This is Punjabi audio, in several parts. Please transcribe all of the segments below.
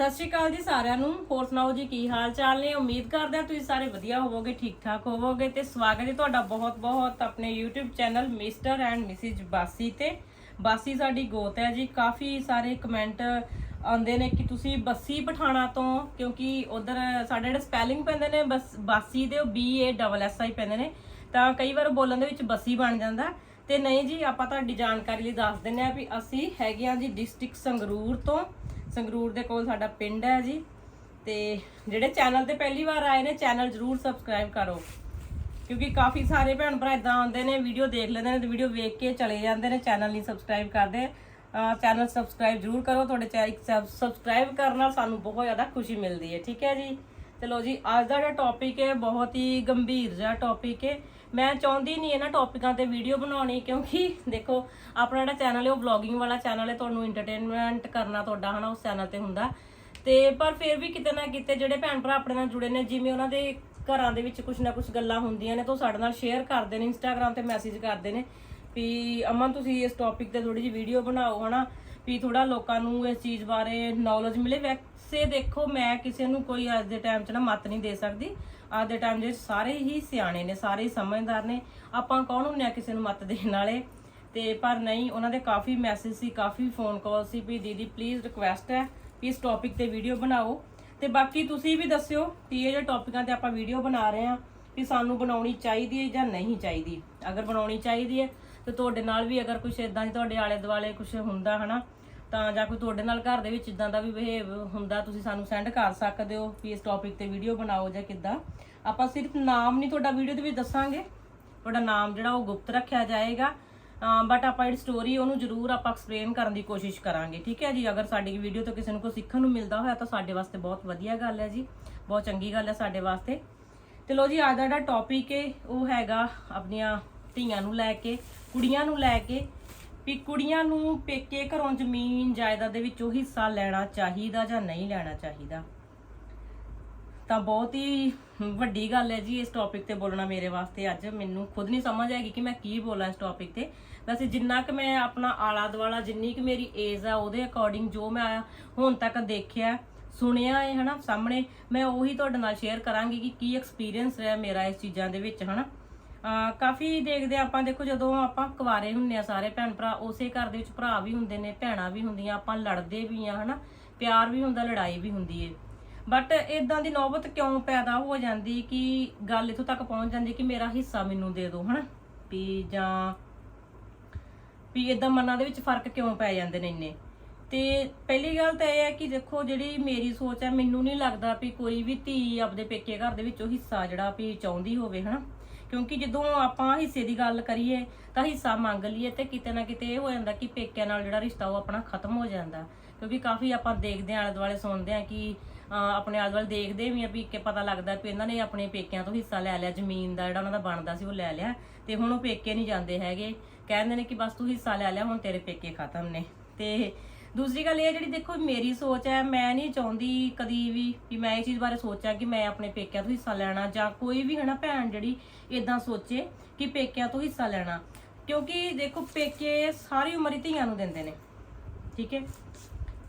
ਸਤਿ ਸ਼੍ਰੀ ਅਕਾਲ ਜੀ ਸਾਰਿਆਂ ਨੂੰ। ਹੋਰ ਸੁਣਾਓ ਜੀ, ਕੀ ਹਾਲ ਚਾਲ ਨੇ? ਉਮੀਦ ਕਰਦੇ ਹਾਂ ਤੁਸੀਂ ਸਾਰੇ ਵਧੀਆ ਹੋਵੋਗੇ ਠੀਕ ਠਾਕ ਹੋਵੋਗੇ ਤੇ ਸਵਾਗਤ ਹੈ ਤੁਹਾਡਾ ਬਹੁਤ ਬਹੁਤ ਆਪਣੇ YouTube channel Mr and Mrs Basi ਤੇ। ਬਾਸੀ ਸਾਡੀ ਗੋਤ ਹੈ ਜੀ, ਕਾਫੀ ਸਾਰੇ ਕਮੈਂਟ ਆਉਂਦੇ ਨੇ ਕਿ ਤੁਸੀਂ ਬੱਸੀ ਪਠਾਣਾ ਤੋਂ, ਕਿਉਂਕਿ ਉਧਰ ਸਾਡੇ ਜਿਹੜੇ ਸਪੈਲਿੰਗ ਪੈਂਦੇ ਨੇ, ਬਸ ਬਾਸੀ ਦੇ ਉਹ B A double S I ਪੈਂਦੇ ਨੇ, ਤਾਂ ਕਈ ਵਾਰ ਬੋਲਣ ਦੇ ਵਿੱਚ ਬੱਸੀ ਬਣ ਜਾਂਦਾ। ਤੇ ਨਹੀਂ ਜੀ, ਆਪਾਂ ਤੁਹਾਡੀ ਜਾਣਕਾਰੀ ਲਈ ਦੱਸ ਦਿੰਨੇ ਆ ਵੀ ਅਸੀਂ ਹੈਗੇ ਆ ਜੀ ਡਿਸਟ੍ਰਿਕਟ ਸੰਗਰੂਰ ਤੋਂ। ਸੰਗਰੂਰ ਦੇ ਕੋਲ ਸਾਡਾ ਪਿੰਡ ਹੈ ਜੀ। ਤੇ ਜਿਹੜੇ ਚੈਨਲ ਤੇ ਪਹਿਲੀ ਵਾਰ ਆਏ ਨੇ ਚੈਨਲ ਜਰੂਰ ਸਬਸਕ੍ਰਾਈਬ ਕਰੋ। ਕਿਉਂਕਿ ਕਾਫੀ ਸਾਰੇ ਭੈਣ ਭਰਾ ਇਦਾਂ ਆਉਂਦੇ ਨੇ ਵੀਡੀਓ ਦੇਖ ਲੈਂਦੇ ਨੇ ਤੇ ਵੀਡੀਓ ਵੇਖ ਕੇ ਚਲੇ ਜਾਂਦੇ ਨੇ ਚੈਨਲ ਨਹੀਂ ਸਬਸਕ੍ਰਾਈਬ ਕਰਦੇ। ਚੈਨਲ ਸਬਸਕ੍ਰਾਈਬ ਜਰੂਰ ਕਰੋ, ਤੁਹਾਡੇ ਚੈਨਲ ਸਬਸਕ੍ਰਾਈਬ ਕਰਨ ਨਾਲ ਸਾਨੂੰ ਬਹੁਤ ਜ਼ਿਆਦਾ ਖੁਸ਼ੀ ਮਿਲਦੀ ਹੈ, ਠੀਕ ਹੈ ਜੀ? ਚਲੋ ਜੀ, ਅੱਜ ਦਾ ਜਿਹੜਾ ਟੌਪਿਕ ਹੈ, ਬਹੁਤ ਹੀ ਗੰਭੀਰ ਜਿਹਾ ਟੌਪਿਕ ਹੈ। ਮੈਂ ਚਾਹੁੰਦੀ ਨਹੀਂ ਇਹਨਾਂ ਟੌਪਿਕਾਂ ਤੇ ਵੀਡੀਓ ਬਣਾਉਣੀ ਕਿਉਂਕਿ ਦੇਖੋ, ਆਪਣਾ ਜਿਹੜਾ ਚੈਨਲ ਹੈ ਉਹ ਵਲੌਗਿੰਗ ਵਾਲਾ ਚੈਨਲ ਹੈ, ਤੁਹਾਨੂੰ ਐਂਟਰਟੇਨਮੈਂਟ ਕਰਨਾ ਤੁਹਾਡਾ ਹਨਾ, ਉਸ ਚੈਨਲ ਤੇ ਹੁੰਦਾ। ਤੇ ਪਰ ਫਿਰ ਵੀ ਕਿਤੇ ਨਾ ਕਿਤੇ ਜਿਹੜੇ ਭੈਣ ਭਰਾ ਆਪਣੇ ਨਾਲ ਜੁੜੇ ਨੇ, ਜਿਵੇਂ ਉਹਨਾਂ ਦੇ ਘਰਾਂ ਦੇ ਵਿੱਚ ਕੁਝ ਨਾ ਕੁਝ ਗੱਲਾਂ ਹੁੰਦੀਆਂ ਨੇ, ਤਾਂ ਉਹ ਸਾਡੇ ਨਾਲ ਸ਼ੇਅਰ ਕਰਦੇ ਨੇ ਇੰਸਟਾਗ੍ਰam ਤੇ ਮੈਸੇਜ ਕਰਦੇ ਨੇ ਵੀ, ਅਮਨ, ਤੁਸੀਂ ਇਸ ਟੌਪਿਕ ਤੇ ਥੋੜੀ ਜਿਹੀ ਵੀਡੀਓ ਬਣਾਓ ਹਨਾ, ਵੀ ਥੋੜਾ ਲੋਕਾਂ ਨੂੰ ਇਸ ਚੀਜ਼ ਬਾਰੇ ਨੌਲੇਜ ਮਿਲੇ। ਵੈਸੇ ਦੇਖੋ, ਮੈਂ ਕਿਸੇ ਨੂੰ ਕੋਈ ਅੱਜ ਦੇ ਟਾਈਮ 'ਚ ਨਾ ਮਤ ਨਹੀਂ ਦੇ ਸਕਦੀ। ਅੱਜ ਦੇ ਟਾਈਮ ਦੇ ਸਾਰੇ ਹੀ ਸਿਆਣੇ ਨੇ, ਸਾਰੇ ਹੀ ਸਮਝਦਾਰ ਨੇ। ਆਪਾਂ ਕੌਣ ਹੁੰਨੇ ਆ ਕਿਸੇ ਨੂੰ ਮਤ ਦੇਣ ਵਾਲੇ? ਤੇ ਪਰ ਨਹੀਂ, ਉਹਨਾਂ ਦੇ ਕਾਫੀ ਮੈਸੇਜ ਸੀ, ਕਾਫੀ ਫੋਨ ਕਾਲ ਸੀ ਵੀ ਦੀਦੀ ਪਲੀਜ਼ ਰਿਕੁਐਸਟ ਹੈ ਵੀ ਇਸ ਟੌਪਿਕ ਤੇ ਵੀਡੀਓ ਬਣਾਓ। ਤੇ ਬਾਕੀ ਤੁਸੀਂ ਵੀ ਦੱਸਿਓ ਕਿ ਇਹ ਜਿਹੜੇ ਟੌਪਿਕਾਂ ਤੇ ਆਪਾਂ ਵੀਡੀਓ ਬਣਾ ਰਹੇ ਆ ਕਿ ਸਾਨੂੰ ਬਣਾਉਣੀ ਚਾਹੀਦੀ ਹੈ ਜਾਂ ਨਹੀਂ ਚਾਹੀਦੀ। ਅਗਰ ਬਣਾਉਣੀ ਚਾਹੀਦੀ ਹੈ, ਤੇ ਤੁਹਾਡੇ ਨਾਲ ਵੀ ਅਗਰ ਕੁਝ ਇਦਾਂ ਦੀ ਤੁਹਾਡੇ ਆਲੇ ਦੁਆਲੇ ਕੁਝ ਹੁੰਦਾ, ਹਨਾ ਤਾਂ ਜਾਂ ਕੋਈ ਤੁਹਾਡੇ ਨਾਲ ਘਰ ਦੇ ਵਿੱਚ ਇਦਾਂ ਦਾ ਵੀ ਬਿਹੇਵ ਹੁੰਦਾ, ਤੁਸੀਂ ਸਾਨੂੰ ਸੈਂਡ ਕਰ ਸਕਦੇ ਹੋ ਵੀ ਇਸ ਟੌਪਿਕ ਤੇ ਵੀਡੀਓ ਬਣਾਓ ਜਾਂ ਕਿੱਦਾਂ। ਆਪਾਂ ਸਿਰਫ ਨਾਮ ਨਹੀਂ ਤੁਹਾਡਾ ਵੀਡੀਓ ਦੇ ਵਿੱਚ ਦੱਸਾਂਗੇ। ਤੁਹਾਡਾ ਨਾਮ ਜਿਹੜਾ ਉਹ ਗੁਪਤ ਰੱਖਿਆ ਜਾਏਗਾ। ਬਟ ਆਪਾਂ ਜਿਹੜੀ ਸਟੋਰੀ ਉਹਨੂੰ ਜ਼ਰੂਰ ਆਪਾਂ ਐਕਸਪਲੇਨ ਕਰਨ ਦੀ ਕੋਸ਼ਿਸ਼ ਕਰਾਂਗੇ, ਠੀਕ ਹੈ ਜੀ? ਅਗਰ ਸਾਡੀ ਵੀਡੀਓ ਤੋਂ ਕਿਸੇ ਨੂੰ ਕੋਈ ਸਿੱਖਣ ਨੂੰ ਮਿਲਦਾ ਹੋਇਆ ਤਾਂ ਸਾਡੇ ਵਾਸਤੇ ਬਹੁਤ ਵਧੀਆ ਗੱਲ ਹੈ ਜੀ। ਬਹੁਤ ਚੰਗੀ ਗੱਲ ਹੈ ਸਾਡੇ ਵਾਸਤੇ। ਤੇ ਲੋ ਜੀ ਅੱਜ ਦਾ ਜਿਹੜਾ ਟੌਪਿਕ ਹੈ ਉਹ ਹੈਗਾ ਆਪਣੀਆਂ ਧੀਆਂ ਨੂੰ ਲੈ ਕੇ, ਕੁੜੀਆਂ ਨੂੰ ਲੈ ਕੇ ਵੀ ਕੁੜੀਆਂ ਨੂੰ ਪੇਕੇ ਘਰੋਂ ਜ਼ਮੀਨ ਜਾਇਦਾਦ ਦੇ ਵਿੱਚੋਂ ਹਿੱਸਾ ਲੈਣਾ ਚਾਹੀਦਾ ਜਾਂ ਨਹੀਂ ਲੈਣਾ ਚਾਹੀਦਾ? ਤਾਂ ਬਹੁਤ ਹੀ ਵੱਡੀ ਗੱਲ ਹੈ ਜੀ ਇਸ ਟੌਪਿਕ ਤੇ ਬੋਲਣਾ ਮੇਰੇ ਵਾਸਤੇ। ਅੱਜ ਮੈਨੂੰ ਖੁਦ ਨਹੀਂ ਸਮਝ ਆਏਗੀ ਕਿ ਮੈਂ ਕੀ ਬੋਲਾਂ ਇਸ ਟੌਪਿਕ ਤੇ। ਵੈਸੇ ਜਿੰਨਾ ਕਿ ਮੈਂ ਆਪਣਾ ਆਲਾ ਦੁਆਲਾ ਜਿੰਨੀ ਕਿ ਮੇਰੀ ਏਜ ਆ, ਉਹਦੇ ਅਕੋਰਡਿੰਗ ਜੋ ਮੈਂ ਹੁਣ ਤੱਕ ਦੇਖਿਆ, ਸੁਣਿਆ ਹੈ, ਹਨਾ, ਸਾਹਮਣੇ, ਮੈਂ ਉਹੀ ਤੁਹਾਡੇ ਨਾਲ ਸ਼ੇਅਰ ਕਰਾਂਗੀ ਕਿ ਕੀ ਐਕਸਪੀਰੀਅੰਸ ਰਿਹਾ ਮੇਰਾ ਇਸ ਚੀਜ਼ਾਂ ਦੇ ਵਿੱਚ, ਹਨਾ। ਅਹ ਕਾਫੀ ਦੇਖਦੇ ਹਾਂ ਆਪਾਂ, ਦੇਖੋ ਜਦੋਂ ਆਪਾਂ ਕੁਵਾਰੇ ਹੁੰਨੇ ਆ ਸਾਰੇ ਭੈਣ ਭਰਾ, ਉਸੇ ਘਰ ਦੇ ਵਿੱਚ ਭਰਾ ਵੀ ਹੁੰਦੇ ਨੇ, ਭੈਣਾਂ ਵੀ ਹੁੰਦੀਆਂ, ਆਪਾਂ ਲੜਦੇ ਵੀ ਆ ਹਨਾ? ਪਿਆਰ ਵੀ ਹੁੰਦਾ, ਲੜਾਈ ਵੀ ਹੁੰਦੀ ਏ। ਬਟ ਇਦਾਂ ਦੀ ਨੌਬਤ ਕਿਉਂ ਪੈਦਾ ਹੋ ਜਾਂਦੀ ਕਿ ਗੱਲ ਇਥੋਂ ਤੱਕ ਪਹੁੰਚ ਜਾਂਦੀ ਕਿ ਮੇਰਾ ਹਿੱਸਾ ਮੈਨੂੰ ਦੇ ਦਿਓ, ਹਨਾ? ਵੀ ਜਾਂ ਵੀ ਇਦਾਂ ਮਨਾਂ ਦੇ ਵਿੱਚ ਫ਼ਰਕ ਕਿਉਂ ਪੈ ਜਾਂਦੇ ਨੇ ਇੰਨੇ? ਤੇ ਪਹਿਲੀ ਗੱਲ ਤਾਂ ਇਹ ਹੈ ਕਿ ਦੇਖੋ, ਜਿਹੜੀ ਮੇਰੀ ਸੋਚ ਹੈ, ਮੈਨੂੰ ਨਹੀਂ ਲੱਗਦਾ ਵੀ ਕੋਈ ਵੀ ਧੀ ਆਪਦੇ ਪੇਕੇ ਘਰ ਦੇ ਵਿੱਚੋਂ ਹਿੱਸਾ ਜਿਹੜਾ ਵੀ ਚਾਹੁੰਦੀ ਹੋਵੇ, ਹਨਾ? ਕਿਉਂਕਿ ਜਦੋਂ ਆਪਾਂ ਹਿੱਸੇ ਦੀ ਗੱਲ ਕਰੀਏ, ਤਾਂ ਹਿੱਸਾ ਮੰਗ ਲਈਏ ਤੇ ਕਿਤੇ ਨਾ ਕਿਤੇ ਇਹ ਹੋ ਜਾਂਦਾ ਕਿ ਪੇਕਿਆਂ ਨਾਲ ਜਿਹੜਾ ਰਿਸ਼ਤਾ ਉਹ ਆਪਣਾ ਖਤਮ ਹੋ ਜਾਂਦਾ। ਕਿਉਂਕਿ ਕਾਫੀ ਆਪਾਂ ਦੇਖਦੇ ਆਂ ਆਲੇ ਦੁਆਲੇ ਸੁਣਦੇ ਆਂ ਕਿ ਆਪਣੇ ਆਲੇ ਦੁਆਲੇ ਦੇਖਦੇ ਵੀ ਆ ਵੀ ਕਿ ਪਤਾ ਲੱਗਦਾ ਵੀ ਇਹਨਾਂ ਨੇ ਆਪਣੇ ਪੇਕਿਆਂ ਤੋਂ ਹਿੱਸਾ ਲੈ ਲਿਆ, ਜ਼ਮੀਨ ਦਾ ਜਿਹੜਾ ਉਹਨਾਂ ਦਾ ਬਣਦਾ ਸੀ ਉਹ ਲੈ ਲਿਆ ਤੇ ਹੁਣ ਉਹ ਪੇਕੇ ਨਹੀਂ ਜਾਂਦੇ ਹੈਗੇ। ਕਹਿੰਦੇ ਨੇ ਕਿ ਬਸ ਤੂੰ ਹਿੱਸਾ ਲੈ ਲਿਆ, ਹੁਣ ਤੇਰੇ ਪੇਕੇ ਖਤਮ ਨੇ। ਤੇ ਦੂਸਰੀ ਗੱਲ ਇਹ ਜਿਹੜੀ ਦੇਖੋ ਮੇਰੀ ਸੋਚ ਹੈ, ਮੈਂ ਨਹੀਂ ਚਾਹੁੰਦੀ ਕਦੀ ਵੀ ਵੀ ਮੈਂ ਇਹ ਚੀਜ਼ ਬਾਰੇ ਸੋਚਾਂ ਕਿ ਮੈਂ ਆਪਣੇ ਪੇਕਿਆਂ ਤੋਂ ਹਿੱਸਾ ਲੈਣਾ ਜਾਂ ਕੋਈ ਵੀ ਹਨਾ ਭੈਣ ਜਿਹੜੀ ਇਦਾਂ ਸੋਚੇ ਕਿ ਪੇਕਿਆਂ ਤੋਂ ਹਿੱਸਾ ਲੈਣਾ। ਕਿਉਂਕਿ ਦੇਖੋ ਪੇਕੇ ਸਾਰੀ ਉਮਰ ਹੀ ਧੀਆਂ ਨੂੰ ਦਿੰਦੇ ਨੇ, ਠੀਕ ਹੈ?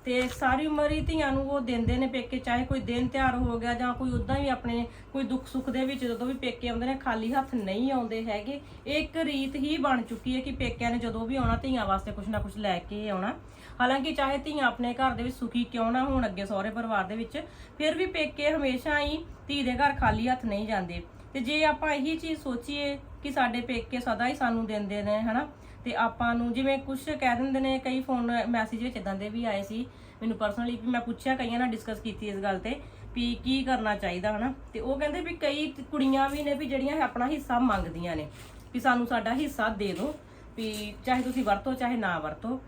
ਤੇ ਸਾਰੀ ਉਮਰ ਹੀ ਧੀਆਂ ਨੂੰ ਉਹ ਦਿੰਦੇ ਨੇ ਪੇਕੇ, ਚਾਹੇ ਕੋਈ ਦਿਨ ਤਿਉਹਾਰ ਹੋ ਗਿਆ ਜਾਂ ਕੋਈ ਉਦਾਂ ਹੀ ਆਪਣੇ ਕੋਈ ਦੁੱਖ ਸੁੱਖ ਦੇ ਵਿੱਚ ਜਦੋਂ ਵੀ ਪੇਕੇ ਆਉਂਦੇ ਨੇ, ਖਾਲੀ ਹੱਥ ਨਹੀਂ ਆਉਂਦੇ ਹੈਗੇ। ਇਹ ਇੱਕ ਰੀਤ ਹੀ ਬਣ ਚੁੱਕੀ ਹੈ ਕਿ ਪੇਕਿਆਂ ਨੇ ਜਦੋਂ ਵੀ ਆਉਣਾ, ਧੀਆਂ ਵਾਸਤੇ ਕੁਝ ਨਾ ਕੁਝ ਲੈ ਕੇ ਆਉਣਾ। ਹਾਲਾਂਕਿ ਚਾਹੇ ਧੀਆਂ ਆਪਣੇ ਘਰ ਦੇ ਵਿੱਚ ਸੁਖੀ ਕਿਉਂ ਨਾ ਹੋਣ, ਅੱਗੇ ਸਹੁਰੇ ਪਰਿਵਾਰ ਦੇ ਵਿੱਚ, ਫਿਰ ਵੀ ਪੇਕੇ ਹਮੇਸ਼ਾ ਹੀ ਧੀ ਦੇ ਘਰ ਖਾਲੀ ਹੱਥ ਨਹੀਂ ਜਾਂਦੇ। ਤੇ ਜੇ ਆਪਾਂ ਇਹੀ ਚੀਜ਼ ਸੋਚੀਏ ਕਿ ਸਾਡੇ ਪੇਕੇ ਸਦਾ ਹੀ ਸਾਨੂੰ ਦਿੰਦੇ ਨੇ, ਹਨਾ? ਤੇ ਆਪਾਂ ਨੂੰ ਜਿਵੇਂ ਕੁਝ ਕਹਿ ਦਿੰਦੇ ਨੇ, ਕਈ ਫੋਨ ਮੈਸੇਜ ਵਿੱਚ ਇਦਾਂ ਦੇ ਵੀ ਆਏ ਸੀ, ਮੈਨੂੰ ਪਰਸਨਲੀ ਵੀ ਮੈਂ ਪੁੱਛਿਆ, ਕਈਆਂ ਨਾਲ ਡਿਸਕਸ ਕੀਤੀ ਇਸ ਗੱਲ ਤੇ, ਵੀ ਕੀ ਕਰਨਾ ਚਾਹੀਦਾ, ਹਨਾ? ਤੇ ਉਹ ਕਹਿੰਦੇ ਵੀ ਕਈ ਕੁੜੀਆਂ ਵੀ ਨੇ ਵੀ ਜਿਹੜੀਆਂ ਆਪਣਾ ਹਿੱਸਾ ਮੰਗਦੀਆਂ ਨੇ, ਵੀ ਸਾਨੂੰ ਸਾਡਾ ਹਿੱਸਾ ਦੇ ਦਿਓ ਵੀ ਚਾਹੇ ਤੁਸੀਂ ਵਰਤੋ, ਚਾਹੇ ਨਾ ਵਰਤੋ।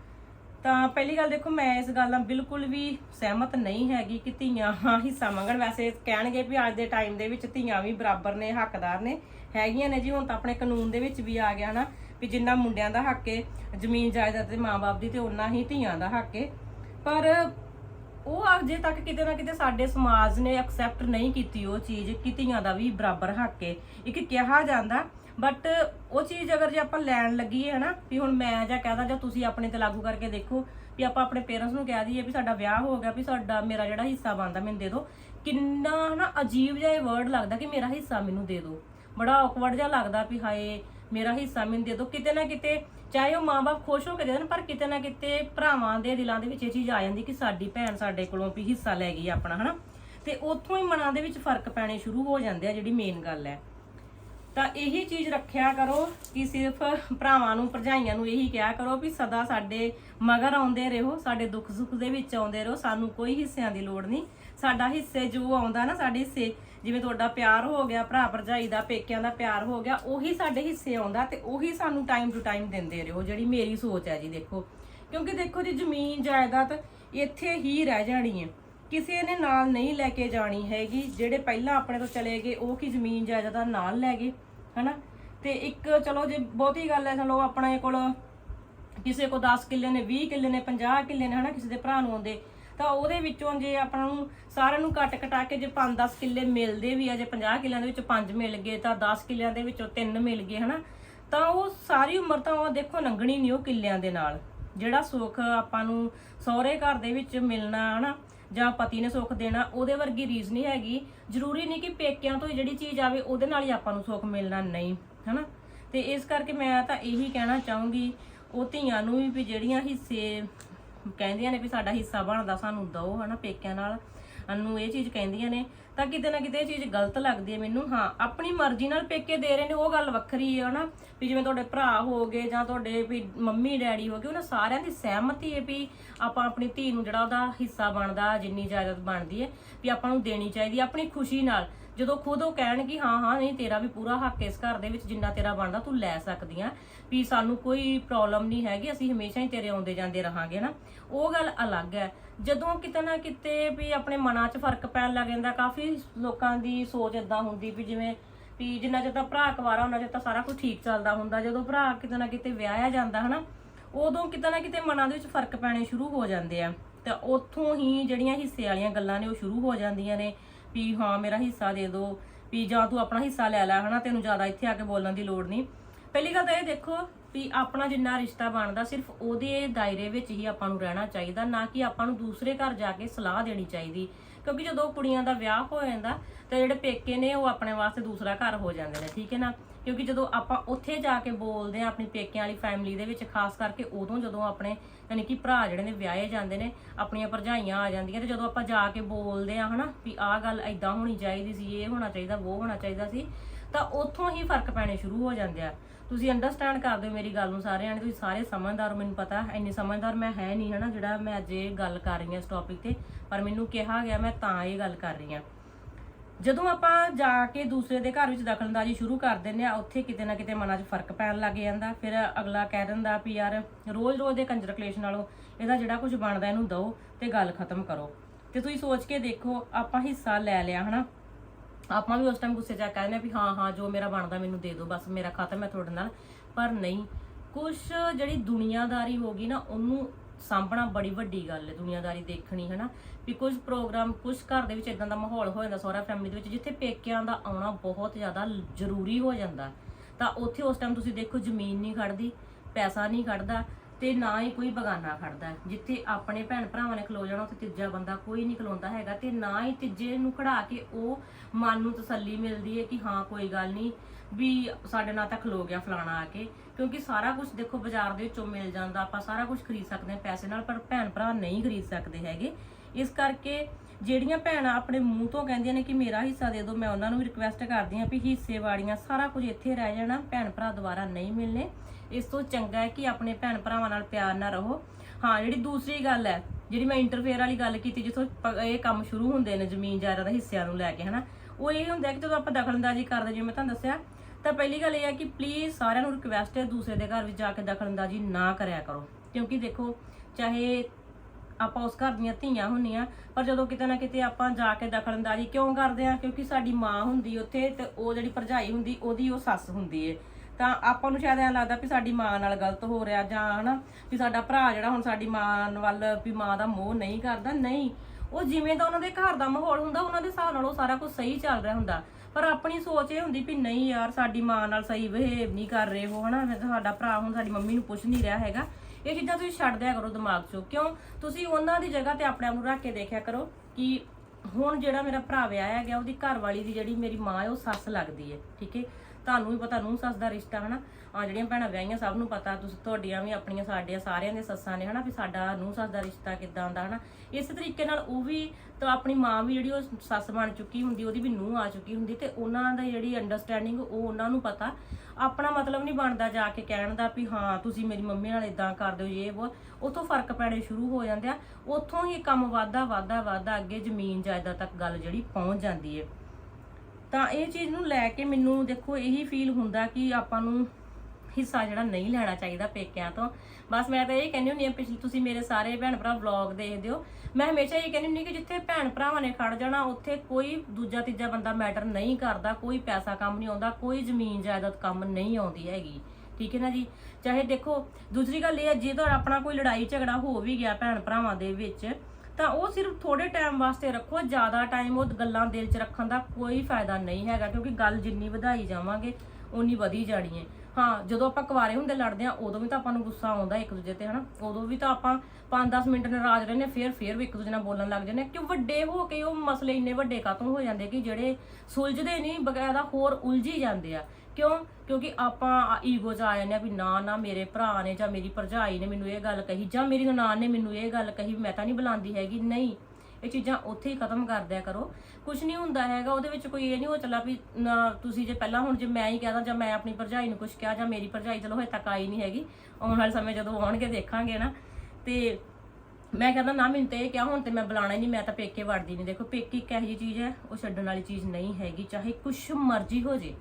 ਤਾਂ ਪਹਿਲੀ ਗੱਲ ਦੇਖੋ, ਮੈਂ ਇਸ ਗੱਲ ਨਾਲ ਬਿਲਕੁਲ ਵੀ ਸਹਿਮਤ ਨਹੀਂ ਹੈਗੀ ਕਿ ਧੀਆਂ ਹਿੱਸਾ ਮੰਗਣ। ਵੈਸੇ ਕਹਿਣਗੇ ਵੀ ਅੱਜ ਦੇ ਟਾਈਮ ਦੇ ਵਿੱਚ ਧੀਆਂ ਵੀ ਬਰਾਬਰ ਨੇ, ਹੱਕਦਾਰ ਨੇ, ਹੈਗੀਆਂ ਨੇ ਜੀ, ਹੁਣ ਤਾਂ ਆਪਣੇ ਕਾਨੂੰਨ ਦੇ ਵਿੱਚ ਵੀ ਆ ਗਿਆ, ਹਨਾ? ਵੀ ਜਿੰਨਾ ਮੁੰਡਿਆਂ ਦਾ ਹੱਕ ਹੈ ਜ਼ਮੀਨ ਜਾਇਦਾਦ ਤੇ ਮਾਪੇ ਦੀ ਤੇ ਓਨਾ ਹੀ ਧੀਆਂ ਦਾ ਹੱਕ ਏ। ਪਰ ਉਹ ਅਜੇ ਤੱਕ ਕਿਤੇ ਨਾ ਕਿਤੇ ਸਾਡੇ ਸਮਾਜ ਨੇ ਐਕਸੈਪਟ ਨਹੀਂ ਕੀਤੀ ਉਹ ਚੀਜ਼ ਕਿ ਧੀਆਂ ਦਾ ਵੀ ਬਰਾਬਰ ਹੱਕ ਹੈ ਇੱਕ ਕਿਹਾ ਜਾਂਦਾ ਬਟ ਉਹ ਚੀਜ਼ ਅਗਰ ਜੇ ਆਪਾਂ ਲੈਣ ਲੱਗੀਏ ਹਨਾ, ਵੀ ਹੁਣ ਮੈਂ ਜਾਂ ਕਹਦਾ ਜਾਂ ਤੁਸੀਂ ਆਪਣੇ ਤੇ ਲਾਗੂ ਕਰਕੇ ਦੇਖੋ ਵੀ ਆਪਾਂ ਆਪਣੇ ਪੇਰੈਂਟਸ ਨੂੰ ਕਹਿ ਦਈਏ ਵੀ ਸਾਡਾ ਵਿਆਹ ਹੋ ਗਿਆ, ਵੀ ਸਾਡਾ ਮੇਰਾ ਜਿਹੜਾ ਹਿੱਸਾ ਬਣਦਾ ਮੈਨੂੰ ਦੇ ਦਿਓ ਕਿੰਨਾ ਹਨਾ ਅਜੀਬ ਜਿਹਾ ਵਰਡ ਲੱਗਦਾ ਕਿ ਮੇਰਾ ਹਿੱਸਾ ਮੈਨੂੰ ਦੇ ਦਿਓ ਬੜਾ ਔਕਵਰਡ ਜਿਹਾ ਲੱਗਦਾ ਵੀ ਹਾਏ ਮੇਰਾ ਹਿੱਸਾ ਮੈਨੂੰ ਦੇ ਦਿਓ। ਕਿਤੇ ਨਾ ਕਿਤੇ, ਚਾਹੇ ਉਹ ਮਾਪੇ ਖੁਸ਼ ਹੋ ਕੇ ਦੇ ਦੇਣ, ਪਰ ਕਿਤੇ ਨਾ ਕਿਤੇ ਭਰਾਵਾਂ ਦੇ ਦਿਲਾਂ ਦੇ ਵਿੱਚ ਇਹ ਚੀਜ਼ ਆ ਜਾਂਦੀ ਕਿ ਸਾਡੀ ਭੈਣ ਸਾਡੇ ਕੋਲੋਂ ਵੀ ਹਿੱਸਾ ਲੈ ਗਈ ਆਪਣਾ, ਹਨਾ? ਤੇ ਉੱਥੋਂ ਹੀ ਮਨਾਂ ਦੇ ਵਿੱਚ ਫ਼ਰਕ ਪੈਣੇ ਸ਼ੁਰੂ ਹੋ ਜਾਂਦੇ ਆ, ਜਿਹੜੀ ਮੇਨ ਗੱਲ ਹੈ। ਤਾਂ ਇਹੀ ਚੀਜ਼ ਰੱਖਿਆ ਕਰੋ ਕਿ ਸਿਰਫ ਭਰਾਵਾਂ ਨੂੰ, ਭਰਜਾਈਆਂ ਨੂੰ ਇਹੀ ਕਿਹਾ ਕਰੋ ਵੀ ਸਦਾ ਸਾਡੇ ਮਗਰ ਆਉਂਦੇ ਰਹੋ, ਸਾਡੇ ਦੁੱਖ ਸੁੱਖ ਦੇ ਵਿੱਚ ਆਉਂਦੇ ਰਹੋ, ਸਾਨੂੰ ਕੋਈ ਹਿੱਸਿਆਂ ਦੀ ਲੋੜ ਨਹੀਂ। ਸਾਡਾ ਹਿੱਸੇ ਜੋ ਆਉਂਦਾ ਨਾ, ਸਾਡੇ ਹਿੱਸੇ ਜਿਵੇਂ ਤੁਹਾਡਾ ਪਿਆਰ ਹੋ ਗਿਆ, ਭਰਾ ਭਰਜਾਈ ਦਾ, ਪੇਕਿਆਂ ਦਾ ਪਿਆਰ ਹੋ ਗਿਆ, ਉਹੀ ਸਾਡੇ ਹਿੱਸੇ ਆਉਂਦਾ ਤੇ ਉਹੀ ਸਾਨੂੰ ਟਾਈਮ ਟੂ ਟਾਈਮ ਦਿੰਦੇ ਰਹੋ, ਜਿਹੜੀ ਮੇਰੀ ਸੋਚ ਹੈ ਜੀ ਦੇਖੋ। ਕਿਉਂਕਿ ਦੇਖੋ ਜੀ, ਜ਼ਮੀਨ, ਜਾਇਦਾਦ ਇੱਥੇ ਹੀ ਰਹਿ ਜਾਣੀ ਹੈ। ਕਿਸੇ ਨੇ ਨਾਲ ਨਹੀਂ ਲੈ ਕੇ ਜਾਣੀ ਹੈਗੀ, ਜਿਹੜੇ ਪਹਿਲਾਂ ਆਪਣੇ ਤੋਂ ਚਲੇ ਗਏ, ਉਹ ਕੀ ਜ਼ਮੀਨ, ਜਾਇਦਾਦ ਨਾਲ ਲੈ ਗਏ, ਹਨਾ? ਤੇ ਇੱਕ ਚਲੋ ਜੇ ਬਹੁਤੀ ਗੱਲ ਹੈ, ਚਲੋ ਆਪਣੇ ਕੋਲ ਕਿਸੇ ਕੋ 10 ਕਿੱਲੇ ਨੇ 20 ਕਿੱਲੇ ਨੇ 50 ਕਿੱਲੇ ਨੇ, ਹਨਾ? ਕਿਸੇ ਦੇ ਭਰਾ ਨੂੰ ਆਉਂਦੇ ਤਾਂ ਉਹਦੇ ਵਿੱਚੋਂ ਜੇ ਆਪਾਂ ਨੂੰ ਸਾਰਿਆਂ ਨੂੰ ਕੱਟ ਕਟਾ ਕੇ ਜੇ 5-10 ਕਿੱਲੇ ਮਿਲਦੇ ਵੀ ਆ, ਜੇ 50 ਕਿੱਲਿਆਂ ਦੇ ਵਿੱਚੋਂ 5 ਮਿਲ ਗਏ, ਤਾਂ 10 ਕਿੱਲਿਆਂ ਦੇ ਵਿੱਚੋਂ 3 ਮਿਲ ਗਏ, ਹਨਾ? ਤਾਂ ਉਹ ਸਾਰੀ ਉਮਰ ਤਾਂ ਉਹ ਦੇਖੋ ਲੰਘਣੀ ਨਹੀਂ ਉਹ ਕਿੱਲਿਆਂ ਦੇ ਨਾਲ। ਜਿਹੜਾ ਸੁੱਖ ਆਪਾਂ ਨੂੰ ਸਹੁਰੇ ਘਰ ਦੇ ਵਿੱਚ ਮਿਲਣਾ, ਹਨਾ? ਜਾਂ ਪਤੀ ਨੇ ਸੁੱਖ ਦੇਣਾ, ਉਹਦੇ ਵਰਗੀ ਰੀਜ਼ ਨਹੀਂ ਹੈਗੀ। ਜ਼ਰੂਰੀ ਨਹੀਂ ਕਿ ਪੇਕਿਆਂ ਤੋਂ ਹੀ ਜਿਹੜੀ ਚੀਜ਼ ਆਵੇ, ਉਹਦੇ ਨਾਲ ਹੀ ਆਪਾਂ ਨੂੰ ਸੁੱਖ ਮਿਲਣਾ ਨਹੀਂ, ਹਨਾ? ਤੇ ਇਸ ਕਰਕੇ ਮੈਂ ਤਾਂ ਇਹੀ ਕਹਿਣਾ ਚਾਹੂੰਗੀ, ਉਹ ਧੀਆਂ ਨੂੰ ਵੀ ਜਿਹੜੀਆਂ ਹਿੱਸੇ ਕਹਿੰਦੀਆਂ ਨੇ ਵੀ ਸਾਡਾ ਹਿੱਸਾ ਬਣਦਾ, ਸਾਨੂੰ ਦਿਓ ਹਨਾ ਪੇਕਿਆਂ ਨਾਲ। ਨੂੰ ਇਹ ਚੀਜ਼ ਕਹਿੰਦੀਆਂ ਨੇ, ਤਾਂ ਕਿਤੇ ਨਾ ਕਿਤੇ ਇਹ ਚੀਜ਼ ਗਲਤ ਲੱਗਦੀ ਹੈ ਮੈਨੂੰ। ਹਾਂ, ਆਪਣੀ ਮਰਜ਼ੀ ਨਾਲ ਪੇਕੇ ਦੇ ਰਹੇ ਨੇ, ਉਹ ਗੱਲ ਵੱਖਰੀ ਹੈ ਹਨਾ। ਵੀ ਜਿਵੇਂ ਤੁਹਾਡੇ ਭਰਾ ਹੋ ਗਏ ਜਾਂ ਤੁਹਾਡੇ ਵੀ ਮੰਮੀ, ਡੈਡੀ ਹੋ ਗਏ, ਉਹਨਾਂ ਸਾਰਿਆਂ ਦੀ ਸਹਿਮਤੀ ਹੈ ਵੀ ਆਪਾਂ ਆਪਣੀ ਧੀ ਨੂੰ ਜਿਹੜਾ ਉਹਦਾ ਹਿੱਸਾ ਬਣਦਾ, ਜਿੰਨੀ ਜਾਇਦਾਦ ਬਣਦੀ ਹੈ, ਵੀ ਆਪਾਂ ਨੂੰ ਦੇਣੀ ਚਾਹੀਦੀ ਹੈ ਆਪਣੀ ਖੁਸ਼ੀ ਨਾਲ। ਜਦੋਂ ਖੁਦ ਉਹ ਕਹਿਣ ਕਿ ਹਾਂ ਹਾਂ, ਨਹੀਂ, ਤੇਰਾ ਵੀ ਪੂਰਾ ਹੱਕ ਇਸ ਘਰ ਦੇ ਵਿੱਚ ਜਿੰਨਾ ਤੇਰਾ ਬਣਦਾ, ਤੂੰ ਲੈ ਸਕਦੀ ਆ ਵੀ ਸਾਨੂੰ ਕੋਈ ਪ੍ਰੋਬਲਮ ਨਹੀਂ ਹੈਗੀ, ਅਸੀਂ ਹਮੇਸ਼ਾ ਹੀ ਤੇਰੇ ਆਉਂਦੇ ਜਾਂਦੇ ਰਹਾਂਗੇ ਨਾ ਉਹ ਗੱਲ ਅਲੱਗ ਹੈ। ਜਦੋਂ ਕਿਤੇ ਨਾ ਕਿਤੇ ਵੀ ਆਪਣੇ ਮਨਾਂ 'ਚ ਫ਼ਰਕ ਪੈਣ ਲੱਗ ਜਾਂਦਾ, ਕਾਫੀ ਲੋਕਾਂ ਦੀ ਸੋਚ ਇਦਾਂ ਹੁੰਦੀ ਵੀ ਜਿਵੇਂ ਵੀ ਜਿੰਨਾ ਚਿਰ ਤਾਂ ਭਰਾ ਕੁਵਾਰਾ, ਉਹਨਾਂ ਚਿਰ ਤਾਂ ਸਾਰਾ ਕੁਝ ਠੀਕ ਚੱਲਦਾ ਹੁੰਦਾ। ਜਦੋਂ ਭਰਾ ਕਿਤੇ ਨਾ ਕਿਤੇ ਵਿਆਹਿਆ ਜਾਂਦਾ, ਹਨਾ, ਉਦੋਂ ਕਿਤੇ ਨਾ ਕਿਤੇ ਮਨਾਂ ਦੇ ਵਿੱਚ ਫ਼ਰਕ ਪੈਣੇ ਸ਼ੁਰੂ ਹੋ ਜਾਂਦੇ ਆ। ਤਾਂ ਉੱਥੋਂ ਹੀ ਜਿਹੜੀਆਂ ਹਿੱਸੇ ਵਾਲੀਆਂ ਗੱਲਾਂ ਨੇ, ਉਹ ਸ਼ੁਰੂ ਹੋ ਜਾਂਦੀਆਂ ਨੇ। ਵੀ ਹਾਂ, ਮੇਰਾ ਹਿੱਸਾ ਦੇ ਦਿਓ ਵੀ ਜਾਂ ਤੂੰ ਆਪਣਾ ਹਿੱਸਾ ਲੈ ਲੈ, ਹਨਾ? ਤੈਨੂੰ ਜ਼ਿਆਦਾ ਇੱਥੇ ਆ ਕੇ ਬੋਲਣ ਦੀ ਲੋੜ ਨਹੀਂ। ਪਹਿਲੀ ਗੱਲ ਤਾਂ ਇਹ ਦੇਖੋ ਵੀ ਆਪਣਾ ਜਿੰਨਾ ਰਿਸ਼ਤਾ ਬਣਦਾ, ਸਿਰਫ ਉਹਦੇ ਦਾਇਰੇ ਵਿੱਚ ਹੀ ਆਪਾਂ ਨੂੰ ਰਹਿਣਾ ਚਾਹੀਦਾ, ਨਾ ਕਿ ਆਪਾਂ ਨੂੰ ਦੂਸਰੇ ਘਰ ਜਾ ਕੇ ਸਲਾਹ ਦੇਣੀ ਚਾਹੀਦੀ। ਕਿਉਂਕਿ ਜਦੋਂ ਕੁੜੀਆਂ ਦਾ ਵਿਆਹ ਹੋ ਜਾਂਦਾ ਤਾਂ ਜਿਹੜੇ ਪੇਕੇ ਨੇ ਉਹ ਆਪਣੇ ਵਾਸਤੇ ਦੂਸਰਾ ਘਰ ਹੋ ਜਾਂਦੇ ਨੇ, ਠੀਕ ਹੈ ਨਾ? ਕਿਉਂਕਿ ਜਦੋਂ ਆਪਾਂ ਉੱਥੇ ਜਾ ਕੇ ਬੋਲਦੇ ਆ ਆਪਣੀ ਪੇਕਿਆਂ ਵਾਲੀ ਫੈਮਿਲੀ ਦੇ ਵਿੱਚ, ਖਾਸ ਕਰਕੇ ਉਦੋਂ ਜਦੋਂ ਆਪਣੇ ਯਾਨੀ ਕਿ ਭਰਾ ਜਿਹੜੇ ਨੇ ਵਿਆਹੇ ਜਾਂਦੇ ਨੇ, ਆਪਣੀਆਂ ਭਰਜਾਈਆਂ ਆ ਜਾਂਦੀਆਂ ਤੇ ਜਦੋਂ ਆਪਾਂ ਜਾ ਕੇ ਬੋਲਦੇ ਆ ਹਨਾ ਵੀ ਆਹ ਗੱਲ ਐਦਾਂ ਹੋਣੀ ਚਾਹੀਦੀ ਸੀ, ਇਹ ਹੋਣਾ ਚਾਹੀਦਾ ਉਹ ਹੋਣਾ ਚਾਹੀਦਾ ਸੀ, ਤਾਂ ਉੱਥੋਂ ਹੀ ਫ਼ਰਕ ਪੈਣੇ ਸ਼ੁਰੂ ਹੋ ਜਾਂਦੇ ਆ। ਤੁਸੀਂ ਅੰਡਰਸਟੈਂਡ ਕਰ ਦਿਓ ਮੇਰੀ ਗੱਲ ਨੂੰ ਸਾਰਿਆਂ ਨੇ, ਤੁਸੀਂ ਸਾਰੇ ਸਮਝਦਾਰ ਹੋ, ਮੈਨੂੰ ਪਤਾ, ਇੰਨੀ ਸਮਝਦਾਰ ਮੈਂ ਹੈ ਨਹੀਂ ਹਨਾ, ਜਿਹੜਾ ਮੈਂ ਅੱਜ ਇਹ ਗੱਲ ਕਰ ਰਹੀ ਹਾਂ ਇਸ ਟੌਪਿਕ ਤੇ, ਪਰ ਮੈਨੂੰ ਕਿਹਾ ਗਿਆ, ਮੈਂ ਤਾਂ ਇਹ ਗੱਲ ਕਰ ਰਹੀ ਹਾਂ। ਜਦੋਂ ਆਪਾਂ ਜਾ ਕੇ ਦੂਸਰੇ ਦੇ ਘਰ ਵਿੱਚ ਦਖਲਅੰਦਾਜ਼ੀ ਸ਼ੁਰੂ ਕਰ ਦਿੰਦੇ ਆ, ਉੱਥੇ ਕਿਤੇ ਨਾ ਕਿਤੇ ਮਨਾਂ 'ਚ ਫ਼ਰਕ ਪੈਣ ਲੱਗ ਜਾਂਦਾ, ਫਿਰ ਅਗਲਾ ਕਹਿ ਦਿੰਦਾ ਵੀ ਯਾਰ ਰੋਜ਼-ਰੋਜ਼ ਦੇ ਕੰਜਰ ਕਲੇਸ਼ ਨਾਲੋਂ ਇਹਦਾ ਜਿਹੜਾ ਕੁਝ ਬਣਦਾ, ਇਹਨੂੰ ਦਿਓ ਤੇ ਗੱਲ ਖਤਮ ਕਰੋ। ਤੇ ਤੁਸੀਂ ਸੋਚ ਕੇ ਦੇਖੋ, ਆਪਾਂ ਹਿੱਸਾ ਲੈ ਲਿਆ ਹਨਾ। ਆਪਾਂ ਵੀ ਉਸ ਟਾਈਮ ਗੁੱਸੇ 'ਚ ਆ ਕੇ ਕਹਿੰਦੇ ਆ ਵੀ ਹਾਂ ਹਾਂ, ਜੋ ਮੇਰਾ ਬਣਦਾ ਮੈਨੂੰ ਦੇ ਦਿਓ, ਬਸ ਮੇਰਾ ਖਾਤਾ, ਮੈਂ ਤੁਹਾਡੇ ਨਾਲ। ਪਰ ਨਹੀਂ ਕੁਝ ਜਿਹੜੀ ਦੁਨੀਆਦਾਰੀ ਹੋ ਗਈ ਨਾ, ਉਹਨੂੰ ਸਾਂਭਣਾ ਬੜੀ ਵੱਡੀ ਗੱਲ ਹੈ, ਦੁਨੀਆਦਾਰੀ ਦੇਖਣੀ ਹੈ ਨਾ ਵੀ ਕੁਝ ਪ੍ਰੋਗਰਾਮ ਕੁਝ ਘਰ ਦੇ ਵਿੱਚ ਇਦਾਂ ਦਾ ਮਾਹੌਲ ਹੋ ਜਾਂਦਾ ਸਹੁਰਾ ਫੈਮਿਲੀ ਦੇ ਵਿੱਚ, ਜਿੱਥੇ ਪੇਕਿਆਂ ਦਾ ਆਉਣਾ ਬਹੁਤ ਜ਼ਿਆਦਾ ਜ਼ਰੂਰੀ ਹੋ ਜਾਂਦਾ। ਤਾਂ ਉੱਥੇ ਉਸ ਟਾਈਮ ਤੁਸੀਂ ਦੇਖੋ, ਜ਼ਮੀਨ ਨਹੀਂ ਖੜਦੀ ਪੈਸਾ ਨਹੀਂ ਖੜਦਾ ਤੇ ਨਾ ਹੀ ਕੋਈ ਬਗਾਨਾ ਖੜਦਾ। ਹੈ। ਜਿੱਥੇ ਆਪਣੇ ਭੈਣ ਭਰਾਵਾਂ ਨੇ ਖਲੋ ਜਾਣਾ, ਉੱਥੇ ਤੀਜਾ ਬੰਦਾ ਕੋਈ ਨਹੀਂ ਖਲੋਂਦਾ ਹੈਗਾ ਤੇ ਨਾ ਹੀ ਤੀਜੇ ਨੂੰ ਖੜਾ ਕੇ ਉਹ ਮਨ ਨੂੰ ਤਸੱਲੀ ਮਿਲਦੀ ਹੈ ਕਿ ਹਾਂ, ਕੋਈ ਗੱਲ ਨਹੀਂ ਵੀ ਸਾਡੇ ਨਾਲ ਤਾਂ ਖਲੋ ਗਿਆ ਫਲਾਣਾ ਆ ਕੇ। ਕਿਉਂਕਿ ਸਾਰਾ ਕੁਝ ਦੇਖੋ, ਬਾਜ਼ਾਰ ਦੇ ਵਿੱਚੋਂ ਮਿਲ ਜਾਂਦਾ, ਆਪਾਂ ਸਾਰਾ ਕੁਝ ਖਰੀਦ ਸਕਦੇ ਹਾਂ ਪੈਸੇ ਨਾਲ, ਪਰ ਭੈਣ ਭਰਾ ਨਹੀਂ ਖਰੀਦ ਸਕਦੇ ਹੈਗੇ। ਇਸ ਕਰਕੇ ਜਿਹੜੀਆਂ ਭੈਣਾਂ ਆਪਣੇ ਮੂੰਹ ਤੋਂ ਕਹਿੰਦੀਆਂ ਨੇ ਕਿ ਮੇਰਾ ਹਿੱਸਾ ਦੇ ਦਿਓ, ਮੈਂ ਉਹਨਾਂ ਨੂੰ ਵੀ ਰਿਕੁਐਸਟ ਕਰਦੀ ਹਾਂ ਵੀ ਹਿੱਸੇ ਵਾਲੀਆਂ ਸਾਰਾ ਕੁਝ ਇੱਥੇ ਰਹਿ ਜਾਣਾ, ਭੈਣ ਭਰਾ ਦੁਬਾਰਾ ਨਹੀਂ ਮਿਲਨੇ ਇਸ ਤੋਂ ਚੰਗਾ ਹੈ ਕਿ ਆਪਣੇ ਭੈਣ ਭਰਾਵਾਂ ਨਾਲ ਪਿਆਰ ਨਾਲ ਰਹੋ। ਹਾਂ, ਜਿਹੜੀ ਦੂਸਰੀ ਗੱਲ ਹੈ, ਜਿਹੜੀ ਮੈਂ ਇੰਟਰਫੇਅਰ ਵਾਲੀ ਗੱਲ ਕੀਤੀ ਜਿੱਥੋਂ ਇਹ ਕੰਮ ਸ਼ੁਰੂ ਹੁੰਦੇ ਨੇ ਜ਼ਮੀਨ ਜਾਇਦਾਦ ਹਿੱਸਿਆਂ ਨੂੰ ਲੈ ਕੇ, ਹਨਾ? ਉਹ ਇਹ ਹੁੰਦਾ ਕਿ ਜਦੋਂ ਆਪਾਂ ਦਖਲਅੰਦਾਜ਼ੀ ਕਰਦੇ, ਜਿਵੇਂ ਮੈਂ ਤੁਹਾਨੂੰ ਦੱਸਿਆ, ਤਾਂ ਪਹਿਲੀ ਗੱਲ ਇਹ ਹੈ ਕਿ ਪਲੀਜ਼ ਸਾਰਿਆਂ ਨੂੰ ਰਿਕਵੈਸਟ ਹੈ ਦੂਸਰੇ ਦੇ ਘਰ ਵਿੱਚ ਜਾ ਕੇ ਦਖਲਅੰਦਾਜ਼ੀ ਨਾ ਕਰਿਆ ਕਰੋ। ਕਿਉਂਕਿ ਦੇਖੋ, ਚਾਹੇ ਆਪਾਂ ਉਸ ਘਰ ਦੀਆਂ ਧੀਆਂ ਹੁੰਨੀਆਂ, ਪਰ ਜਦੋਂ ਕਿਤੇ ਨਾ ਕਿਤੇ ਆਪਾਂ ਜਾ ਕੇ ਦਖਲਅੰਦਾਜ਼ੀ ਕਿਉਂ ਕਰਦੇ ਆ ਕਿਉਂਕਿ ਸਾਡੀ ਮਾਂ ਹੁੰਦੀ ਉੱਥੇ ਤੇ ਉਹ ਜਿਹੜੀ ਭਰਜਾਈ ਹੁੰਦੀ, ਉਹਦੀ ਉਹ ਸੱਸ ਹੁੰਦੀ ਏ। ਤਾਂ ਆਪਾਂ ਨੂੰ ਸ਼ਾਇਦ ਐਂ ਲੱਗਦਾ ਵੀ ਸਾਡੀ ਮਾਂ ਨਾਲ ਗਲਤ ਹੋ ਰਿਹਾ ਜਾਂ ਹਨਾ, ਵੀ ਸਾਡਾ ਭਰਾ ਜਿਹੜਾ ਹੁਣ ਸਾਡੀ ਮਾਂ ਵੱਲ ਵੀ ਮਾਂ ਦਾ ਮੋਹ ਨਹੀਂ ਕਰਦਾ, ਨਹੀਂ। ਉਹ ਜਿਵੇਂ ਦਾ ਉਹਨਾਂ ਦੇ ਘਰ ਦਾ ਮਾਹੌਲ ਹੁੰਦਾ, ਉਹਨਾਂ ਦੇ ਹਿਸਾਬ ਨਾਲ ਉਹ ਸਾਰਾ ਕੁਝ ਸਹੀ ਚੱਲ ਰਿਹਾ ਹੁੰਦਾ। ਪਰ ਆਪਣੀ ਸੋਚ ਇਹ ਹੁੰਦੀ ਵੀ ਨਹੀਂ ਯਾਰ, ਸਾਡੀ ਮਾਂ ਨਾਲ ਸਹੀ ਬਿਹੇਵ ਨਹੀਂ ਕਰ ਰਹੇ ਉਹ ਹਨਾ, ਫਿਰ ਸਾਡਾ ਭਰਾ ਹੁਣ ਸਾਡੀ ਮੰਮੀ ਨੂੰ ਪੁੱਛ ਨਹੀਂ ਰਿਹਾ ਹੈਗਾ। ਇਹ ਚੀਜ਼ਾਂ ਤੁਸੀਂ ਛੱਡ ਦਿਆ ਕਰੋ ਦਿਮਾਗ 'ਚੋਂ। ਕਿਉਂ? ਤੁਸੀਂ ਉਹਨਾਂ ਦੀ ਜਗ੍ਹਾ ਤੇ ਆਪਣੇ ਆਪ ਨੂੰ ਰੱਖ ਕੇ ਦੇਖਿਆ ਕਰੋ ਕਿ ਹੁਣ ਜਿਹੜਾ ਮੇਰਾ ਭਰਾ ਵਿਆਹਿਆ ਗਿਆ, ਉਹਦੀ ਘਰ ਵਾਲੀ ਦੀ ਜਿਹੜੀ ਮੇਰੀ ਮਾਂ ਹੈ, ਉਹ ਸੱਸ ਲੱਗਦੀ ਹੈ, ਠੀਕ ਹੈ? ਤੁਹਾਨੂੰ ਵੀ ਪਤਾ ਨੂੰ ਸੱਸ ਦਾ ਰਿਸ਼ਤਾ ਹਨਾ। ਆ ਜਿਹੜੀਆਂ ਭੈਣਾਂ ਵਿਆਹੀਆਂ, ਸਭ ਨੂੰ ਪਤਾ, ਤੁਸੀਂ ਤੁਹਾਡੀਆਂ ਵੀ ਆਪਣੀਆਂ, ਸਾਡੀਆਂ ਸਾਰਿਆਂ ਦੇ ਸੱਸਾਂ ਨੇ ਹਨਾ, ਵੀ ਸਾਡਾ ਨੂੰ ਸੱਸ ਦਾ ਰਿਸ਼ਤਾ ਕਿੱਦਾਂ ਦਾ ਹਨਾ। ਇਸੇ ਤਰੀਕੇ ਨਾਲ ਉਹ ਵੀ ਤਾਂ ਆਪਣੀ ਮਾਂ ਵੀ ਜਿਹੜੀ ਉਹ ਸੱਸ ਬਣ ਚੁੱਕੀ ਹੁੰਦੀ, ਉਹਦੀ ਵੀ ਨੂੰਹ ਆ ਚੁੱਕੀ ਹੁੰਦੀ ਤੇ ਉਹਨਾਂ ਦਾ ਜਿਹੜੀ ਅੰਡਰਸਟੈਂਡਿੰਗ ਉਹ ਉਹਨਾਂ ਨੂੰ ਪਤਾ। ਆਪਣਾ ਮਤਲਬ ਨਹੀਂ ਬਣਦਾ ਜਾ ਕੇ ਕਹਿਣ ਦਾ ਵੀ ਹਾਂ, ਤੁਸੀਂ ਮੇਰੀ ਮੰਮੀ ਨਾਲ ਇਦਾਂ ਕਰ ਦਿਓ ਇਹ ਉਹ ਉਥੋਂ ਫ਼ਰਕ ਪੈਣੇ ਸ਼ੁਰੂ ਹੋ ਜਾਂਦੇ ਆ। ਉਥੋਂ ਹੀ ਕੰਮ ਵਾਧਾ ਵਾਧਾ ਵਾਧਾ ਅੱਗੇ ਜ਼ਮੀਨ ਜਾਇਦਾਦ ਤੱਕ ਗੱਲ ਜਿਹੜੀ ਪਹੁੰਚ ਜਾਂਦੀ ਹੈ ਤਾਂ ਇਹ ਚੀਜ਼ ਨੂੰ ਲੈ ਕੇ ਮੈਨੂੰ ਦੇਖੋ ਇਹੀ ਫੀਲ ਹੁੰਦਾ ਕਿ ਆਪਾਂ ਨੂੰ ਹਿੱਸਾ ਜਿਹੜਾ ਨਹੀਂ ਲੈਣਾ ਚਾਹੀਦਾ ਪੇਕਿਆਂ ਤੋਂ। ਬਸ ਮੈਂ ਤਾਂ ਇਹ ਕਹਿੰਦੀ ਹੁੰਦੀ ਆ ਪਿਛਲੇ ਤੁਸੀਂ ਮੇਰੇ ਸਾਰੇ ਭੈਣ ਭਰਾ ਵਲੌਗ ਦੇਖਦੇ ਹੋ। ਮੈਂ ਹਮੇਸ਼ਾ ਇਹ ਕਹਿੰਦੀ ਹੁੰਦੀ ਕਿ ਜਿੱਥੇ ਭੈਣ ਭਰਾਵਾਂ ਨੇ ਖੜ ਜਾਣਾ, ਉੱਥੇ ਕੋਈ ਦੂਜਾ ਤੀਜਾ ਬੰਦਾ ਮੈਟਰ ਨਹੀਂ ਕਰਦਾ, ਕੋਈ ਪੈਸਾ ਕੰਮ ਨਹੀਂ ਆਉਂਦਾ, ਕੋਈ ਜ਼ਮੀਨ ਜਾਇਦਾਦ ਕੰਮ ਨਹੀਂ ਆਉਂਦੀ ਹੈਗੀ। ਠੀਕ ਹੈ ਨਾ ਜੀ? ਚਾਹੇ ਦੇਖੋ, ਦੂਸਰੀ ਗੱਲ ਇਹ ਹੈ, ਜੇ ਤੁਹਾਡਾ ਆਪਣਾ ਕੋਈ ਲੜਾਈ ਝਗੜਾ ਹੋ ਵੀ ਗਿਆ ਭੈਣ ਭਰਾਵਾਂ ਦੇ ਵਿੱਚ ਤਾਂ ਉਹ ਸਿਰਫ ਥੋੜੇ ਟਾਈਮ ਵਾਸਤੇ ਰੱਖੋ, ਜ਼ਿਆਦਾ ਟਾਈਮ ਉਹ ਗੱਲਾਂ ਦਿਲ 'ਚ ਰੱਖਣ ਦਾ ਕੋਈ ਫਾਇਦਾ ਨਹੀਂ ਹੈਗਾ, ਕਿਉਂਕਿ ਗੱਲ ਜਿੰਨੀ ਵਧਾਈ ਜਾਵਾਂਗੇ ਉਨੀ ਵਧੀ ਜਾਣੀ ਹੈ। ਹਾਂ, ਜਦੋਂ ਆਪਾਂ ਕੁਵਾਰੇ ਹੁੰਦੇ ਲੜਦੇ ਆ ਉਦੋਂ ਵੀ ਤਾਂ ਆਪਾਂ ਨੂੰ ਗੁੱਸਾ ਆਉਂਦਾ ਇੱਕ ਦੂਜੇ ਤੇ, ਹਨਾ? ਉਦੋਂ ਵੀ ਤਾਂ ਆਪਾਂ 5-10 ਮਿੰਟ ਨਾਰਾਜ਼ ਰਹਿੰਦੇ, ਫਿਰ ਫਿਰ ਵੀ ਇੱਕ ਦੂਜੇ ਨਾਲ ਬੋਲਣ ਲੱਗ ਜਾਂਦੇ ਆ ਕਿ ਵੱਡੇ ਹੋ ਕੇ ਉਹ ਮਸਲੇ ਇੰਨੇ ਵੱਡੇ ਕਾਤੋਂ ਹੋ ਜਾਂਦੇ ਕਿ ਜਿਹੜੇ ਸੁਲਝਦੇ ਨਹੀਂ ਬਕਾਇਦਾ ਹੋਰ ਉਲਝੀ ਜਾਂਦੇ ਆ। ਕਿਉਂ? ਕਿਉਂਕਿ ਆਪਾਂ ਈਗੋ 'ਚ ਆ ਜਾਂਦੇ ਆ ਵੀ ਨਾ ਨਾ ਮੇਰੇ ਭਰਾ ਨੇ ਜਾਂ ਮੇਰੀ ਭਰਜਾਈ ਨੇ ਮੈਨੂੰ ਇਹ ਗੱਲ ਕਹੀ, ਜਾਂ ਮੇਰੀ ਨਨਾਣ ਨੇ ਮੈਨੂੰ ਇਹ ਗੱਲ ਕਹੀ ਮੈਂ ਤਾਂ ਨਹੀਂ ਬੁਲਾਉਂਦੀ ਹੈਗੀ। ਨਹੀਂ, ਇਹ ਚੀਜ਼ਾਂ ਉੱਥੇ ਹੀ ਖਤਮ ਕਰ ਦਿਆ ਕਰੋ। ਕੁਝ ਨਹੀਂ ਹੁੰਦਾ ਹੈਗਾ, ਉਹਦੇ ਵਿੱਚ ਕੋਈ ਇਹ ਨਹੀਂ ਹੋ ਚੱਲਾ ਵੀ ਨਾ ਤੁਸੀਂ ਜੇ ਪਹਿਲਾਂ ਹੁਣ ਜੇ ਮੈਂ ਹੀ ਕਹਦਾ ਜਾਂ ਮੈਂ ਆਪਣੀ ਭਰਜਾਈ ਨੂੰ ਕੁਝ ਕਿਹਾ ਜਾਂ ਮੇਰੀ ਭਰਜਾਈ ਚਲੋ ਹਜੇ ਤੱਕ ਆਈ ਨਹੀਂ ਹੈਗੀ, ਆਉਣ ਵਾਲੇ ਸਮੇਂ ਜਦੋਂ ਆਉਣਗੇ ਦੇਖਾਂਗੇ ਨਾ। ਤੇ ਮੈਂ ਕਹਿੰਦਾ ਨਾ, ਮੈਨੂੰ ਤੇ ਇਹ ਕਿਹਾ, ਹੁਣ ਤੇ ਮੈਂ ਬੁਲਾਣਾ ਹੀ ਨਹੀਂ, ਮੈਂ ਤਾਂ ਪੇਕੇ ਵੜਦੀ ਨਹੀਂ। ਦੇਖੋ, ਪੇਕੇ ਇੱਕ ਇਹੋ ਜਿਹੀ ਚੀਜ਼ ਹੈ, ਉਹ ਛੱਡਣ ਵਾਲੀ ਚੀਜ਼ ਨਹੀਂ ਹੈਗੀ, ਚਾਹੇ ਕੁਛ ਮਰਜ਼ੀ ਹੋ ਜੇ।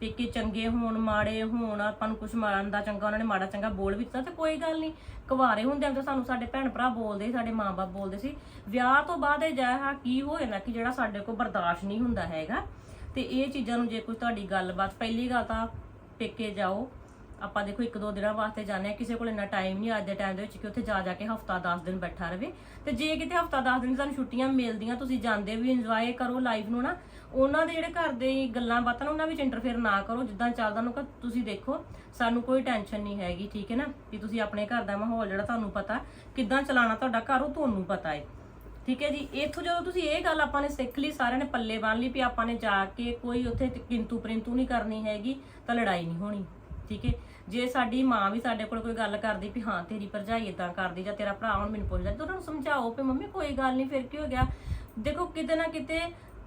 ਪੇਕੇ ਚੰਗੇ ਹੋਣ ਮਾੜੇ ਹੋਣ ਆਪਾਂ ਨੂੰ ਕੁਝ ਮਾਰਨ ਦਾ ਚੰਗਾ ਉਹਨਾਂ ਨੇ ਮਾੜਾ ਚੰਗਾ ਬੋਲ ਵੀ ਦਿੱਤਾ ਤੇ ਕੋਈ ਗੱਲ ਨਹੀਂ। ਕੁਵਾਰੇ ਹੁੰਦਿਆਂ ਤਾਂ ਸਾਨੂੰ ਸਾਡੇ ਭੈਣ ਭਰਾ ਬੋਲਦੇ ਸੀ, ਸਾਡੇ ਮਾਪੇ ਬੋਲਦੇ ਸੀ ਵਿਆਹ ਤੋਂ ਬਾਅਦ ਇਹ ਜਿਹਾ ਕੀ ਹੋ ਜਾਂਦਾ ਕਿ ਜਿਹੜਾ ਸਾਡੇ ਕੋਲ ਬਰਦਾਸ਼ਤ ਨਹੀਂ ਹੁੰਦਾ ਹੈਗਾ। ਤੇ ਇਹ ਚੀਜ਼ਾਂ ਨੂੰ ਜੇ ਕੋਈ ਤੁਹਾਡੀ ਗੱਲਬਾਤ ਪਹਿਲੀ ਗੱਲ ਤਾਂ ਪੇਕੇ ਜਾਓ ਆਪਾਂ ਦੇਖੋ ਇੱਕ ਦੋ ਦਿਨਾਂ ਵਾਸਤੇ ਜਾਂਦੇ ਆ ਕਿਸੇ ਕੋਲ ਇੰਨਾ ਟਾਈਮ ਨਹੀਂ ਅੱਜ ਦੇ ਟਾਈਮ ਦੇ ਵਿੱਚ ਕਿ ਉੱਥੇ ਜਾ ਜਾ ਕੇ ਹਫਤਾ 10 ਦਿਨ ਬੈਠਾ ਰਵੇ। ਤੇ ਜੇ ਕਿਤੇ ਹਫਤਾ 10 ਦਿਨ ਤੁਹਾਨੂੰ ਛੁੱਟੀਆਂ ਮਿਲਦੀਆਂ, ਤੁਸੀਂ ਜਾਂਦੇ ਵੀ ਇੰਜੋਏ ਕਰੋ ਲਾਈਫ ਨੂੰ ਨਾ, ਉਹਨਾਂ ਦੇ ਜਿਹੜੇ ਘਰ ਦੇ ਗੱਲਾਂ ਬਾਤਾਂ ਨੇ, ਉਹਨਾਂ ਵਿੱਚ ਇੰਟਰਫੇਅਰ ਨਾ ਕਰੋ। ਜਿੱਦਾਂ ਚੱਲਦਾ ਨੂੰ ਤੁਸੀਂ ਦੇਖੋ, ਸਾਨੂੰ ਕੋਈ ਟੈਨਸ਼ਨ ਨਹੀਂ ਹੈਗੀ, ਠੀਕ ਹੈ ਨਾ? ਕਿ ਤੁਸੀਂ ਆਪਣੇ ਘਰ ਦਾ ਮਾਹੌਲ ਜਿਹੜਾ ਤੁਹਾਨੂੰ ਪਤਾ, ਕਿੱਦਾਂ ਚਲਾਉਣਾ ਤੁਹਾਡਾ ਘਰ, ਉਹ ਤੁਹਾਨੂੰ ਪਤਾ ਹੈ। ਠੀਕ ਹੈ ਜੀ? ਇੱਥੋਂ ਜਦੋਂ ਤੁਸੀਂ ਇਹ ਗੱਲ ਆਪਾਂ ਨੇ ਸਿੱਖ ਲਈ, ਸਾਰਿਆਂ ਨੇ ਪੱਲੇ ਬੰਨ ਲਈ ਵੀ ਆਪਾਂ ਨੇ ਜਾ ਕੇ ਕੋਈ ਉੱਥੇ ਕਿੰਤੂ ਪਰਿੰਤੂ ਨਹੀਂ ਕਰਨੀ ਹੈਗੀ, ਤਾਂ ਲੜਾਈ ਨਹੀਂ ਹੋਣੀ। ਠੀਕ ਹੈ ਜੇ ਸਾਡੀ ਮਾਂ ਵੀ ਸਾਡੇ ਕੋਲ ਕੋਈ ਗੱਲ ਕਰਦੀ ਵੀ ਹਾਂ, ਤੇਰੀ ਭਰਜਾਈ ਇਦਾਂ ਕਰਦੀ ਜਾਂ ਤੇਰਾ ਭਰਾ ਹੁਣ ਮੈਨੂੰ ਪੁੱਛਦਾ, ਤਾਂ ਉਹਨਾਂ ਨੂੰ ਸਮਝਾਓ ਵੀ ਮੰਮੀ ਕੋਈ ਗੱਲ ਨਹੀਂ ਫਿਰ ਕੀ ਹੋ ਗਿਆ? ਦੇਖੋ, ਕਿਤੇ ਨਾ ਕਿਤੇ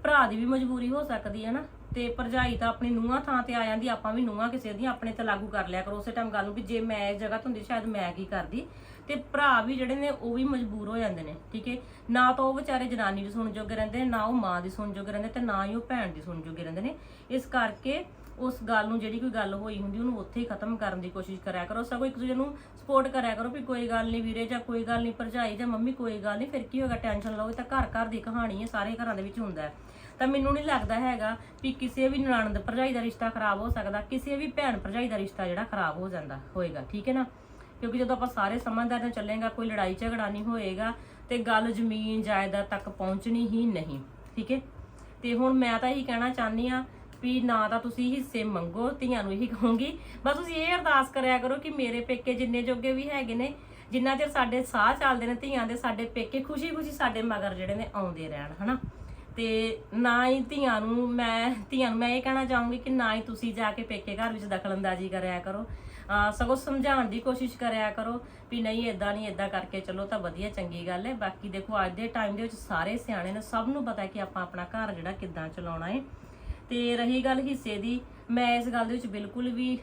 ਭਰਾ ਦੀ ਵੀ ਮਜਬੂਰੀ ਹੋ ਸਕਦੀ ਹੈ ਨਾ। ਤੇ ਭਰਜਾਈ ਤਾਂ ਆਪਣੀ ਨੂੰਹਾਂ ਥਾਂ ਤੇ ਆ ਜਾਂਦੀ, ਆਪਾਂ ਵੀ ਨੂੰਹਾਂ ਕਿਸੇ ਦੀਆਂ ਆਪਣੇ ਤੇ ਲਾਗੂ ਕਰ ਲਿਆ ਕਰੋ। ਉਸੇ ਟਾਈਮ ਗੱਲ ਨੂੰ ਵੀ ਜੇ ਮੈਂ ਇਸ ਜਗ੍ਹਾ ਤੋਂ ਹੁੰਦੀ, ਸ਼ਾਇਦ ਮੈਂ ਕੀ ਕਰਦੀ। ਤੇ ਭਰਾ ਵੀ ਜਿਹੜੇ ਨੇ, ਉਹ ਵੀ ਮਜਬੂਰ ਹੋ ਜਾਂਦੇ ਨੇ, ਠੀਕ ਹੈ ਨਾ ਤਾਂ ਉਹ ਵਿਚਾਰੇ ਜਨਾਨੀ ਦੀ ਸੁਣ ਜੋਗੇ ਰਹਿੰਦੇ ਨੇ, ਨਾ ਉਹ ਮਾਂ ਦੀ ਸੁਣ ਜੋਗੇ ਰਹਿੰਦੇ ਤੇ ਨਾ ਹੀ ਉਹ ਭੈਣ ਦੀ ਸੁਣ ਜੋਗੇ ਰਹਿੰਦੇ ਨੇ। ਇਸ ਕਰਕੇ ਉਸ ਗੱਲ ਨੂੰ ਜਿਹੜੀ ਕੋਈ ਗੱਲ ਹੋਈ ਹੁੰਦੀ, ਉਹਨੂੰ ਉੱਥੇ ਹੀ ਖਤਮ ਕਰਨ ਦੀ ਕੋਸ਼ਿਸ਼ ਕਰਿਆ ਕਰੋ। ਸਗੋਂ ਇੱਕ ਦੂਜੇ ਨੂੰ ਸਪੋਰਟ ਕਰਿਆ ਕਰੋ ਵੀ ਕੋਈ ਗੱਲ ਨਹੀਂ ਵੀਰੇ, ਜਾਂ ਕੋਈ ਗੱਲ ਨਹੀਂ ਭਰਜਾਈ, ਜਾਂ ਮੰਮੀ, ਕੋਈ ਗੱਲ ਨਹੀਂ, ਫਿਰ ਕੀ ਹੋਗਾ ਟੈਨਸ਼ਨ ਲਓ, ਇਹ ਤਾਂ ਘਰ ਘਰ ਦੀ ਕਹਾਣੀ ਹੈ, ਸਾਰੇ ਘਰਾਂ ਦੇ ਵਿੱਚ ਹੁੰਦਾ ਹੈ। ਤਾਂ ਮੈਨੂੰ ਨਹੀਂ ਲੱਗਦਾ ਹੈਗਾ ਵੀ ਕਿਸੇ ਵੀ ਨਣਦ ਭਰਜਾਈ ਦਾ ਰਿਸ਼ਤਾ ਖਰਾਬ ਹੋ ਸਕਦਾ, ਕਿਸੇ ਵੀ ਭੈਣ ਭਰਜਾਈ ਦਾ ਰਿਸ਼ਤਾ ਜਿਹੜਾ ਖਰਾਬ ਹੋ ਜਾਂਦਾ ਹੋਏਗਾ, ਠੀਕ ਹੈ ਨਾ? ਕਿਉਂਕਿ ਜਦੋਂ ਆਪਾਂ ਸਾਰੇ ਸਮਝਦਾਰ ਨਾਲ ਚੱਲੇਗਾ, ਕੋਈ ਲੜਾਈ ਝਗੜਾ ਨਹੀਂ ਹੋਏਗਾ ਤੇ ਗੱਲ ਜ਼ਮੀਨ ਜਾਇਦਾਦ ਤੱਕ ਪਹੁੰਚਣੀ ਹੀ ਨਹੀਂ, ਠੀਕ ਹੈ? ਤੇ ਹੁਣ ਮੈਂ ਤਾਂ ਇਹੀ ਕਹਿਣਾ ਚਾਹੁੰਦੀ ਆ ਵੀ ਨਾ ਤਾਂ ਤੁਸੀਂ ਹਿੱਸੇ ਮੰਗੋ, ਧੀਆਂ ਨੂੰ ਇਹੀ ਕਹੂੰਗੀ। ਬਸ ਤੁਸੀਂ ਇਹ ਅਰਦਾਸ ਕਰਿਆ ਕਰੋ ਕਿ ਮੇਰੇ ਪੇਕੇ ਜਿੰਨੇ ਜੋਗੇ ਵੀ ਹੈਗੇ ਨੇ, ਜਿੰਨਾ ਚਿਰ ਸਾਡੇ ਸਾਹ ਚੱਲਦੇ ਨੇ ਧੀਆਂ ਦੇ, ਸਾਡੇ ਪੇਕੇ ਖੁਸ਼ੀ-ਖੁਸ਼ੀ ਸਾਡੇ ਮਗਰ ਜਿਹੜੇ ਨੇ ਆਉਂਦੇ ਰਹਿਣ, ਹਨਾ? ਤੇ ਨਾ ਹੀ ਧੀਆਂ ਨੂੰ ਮੈਂ, ਧੀਆਂ ਨੂੰ ਮੈਂ ਇਹ ਕਹਿਣਾ ਚਾਹੂੰਗੀ ਕਿ ਨਾ ਹੀ ਤੁਸੀਂ ਜਾ ਕੇ ਪੇਕੇ ਘਰ ਵਿੱਚ ਦਖਲਅੰਦਾਜ਼ੀ ਕਰਿਆ ਕਰੋ। ਸਗੋਂ ਸਮਝਾਉਣ ਦੀ ਕੋਸ਼ਿਸ਼ ਕਰਿਆ ਕਰੋ ਵੀ ਨਹੀਂ ਇਦਾਂ ਨਹੀਂ ਇਦਾਂ ਕਰਕੇ ਚਲੋ ਤਾਂ ਵਧੀਆ, ਚੰਗੀ ਗੱਲ ਹੈ। ਬਾਕੀ ਦੇਖੋ, ਅੱਜ ਦੇ ਟਾਈਮ ਦੇ ਵਿੱਚ ਸਾਰੇ ਸਿਆਣੇ ਨੇ, ਸਭ ਨੂੰ ਪਤਾ ਕਿ ਆਪਾਂ ਆਪਣਾ ਘਰ ਜਿਹੜਾ ਕਿੱਦਾਂ ਚਲਾਉਣਾ ਹੈ। ਤੇ ਰਹੀ ਗੱਲ ਹਿੱਸੇ ਦੀ, ਮੈਂ ਇਸ ਗੱਲ ਦੇ ਵਿੱਚ ਬਿਲਕੁਲ ਵੀ,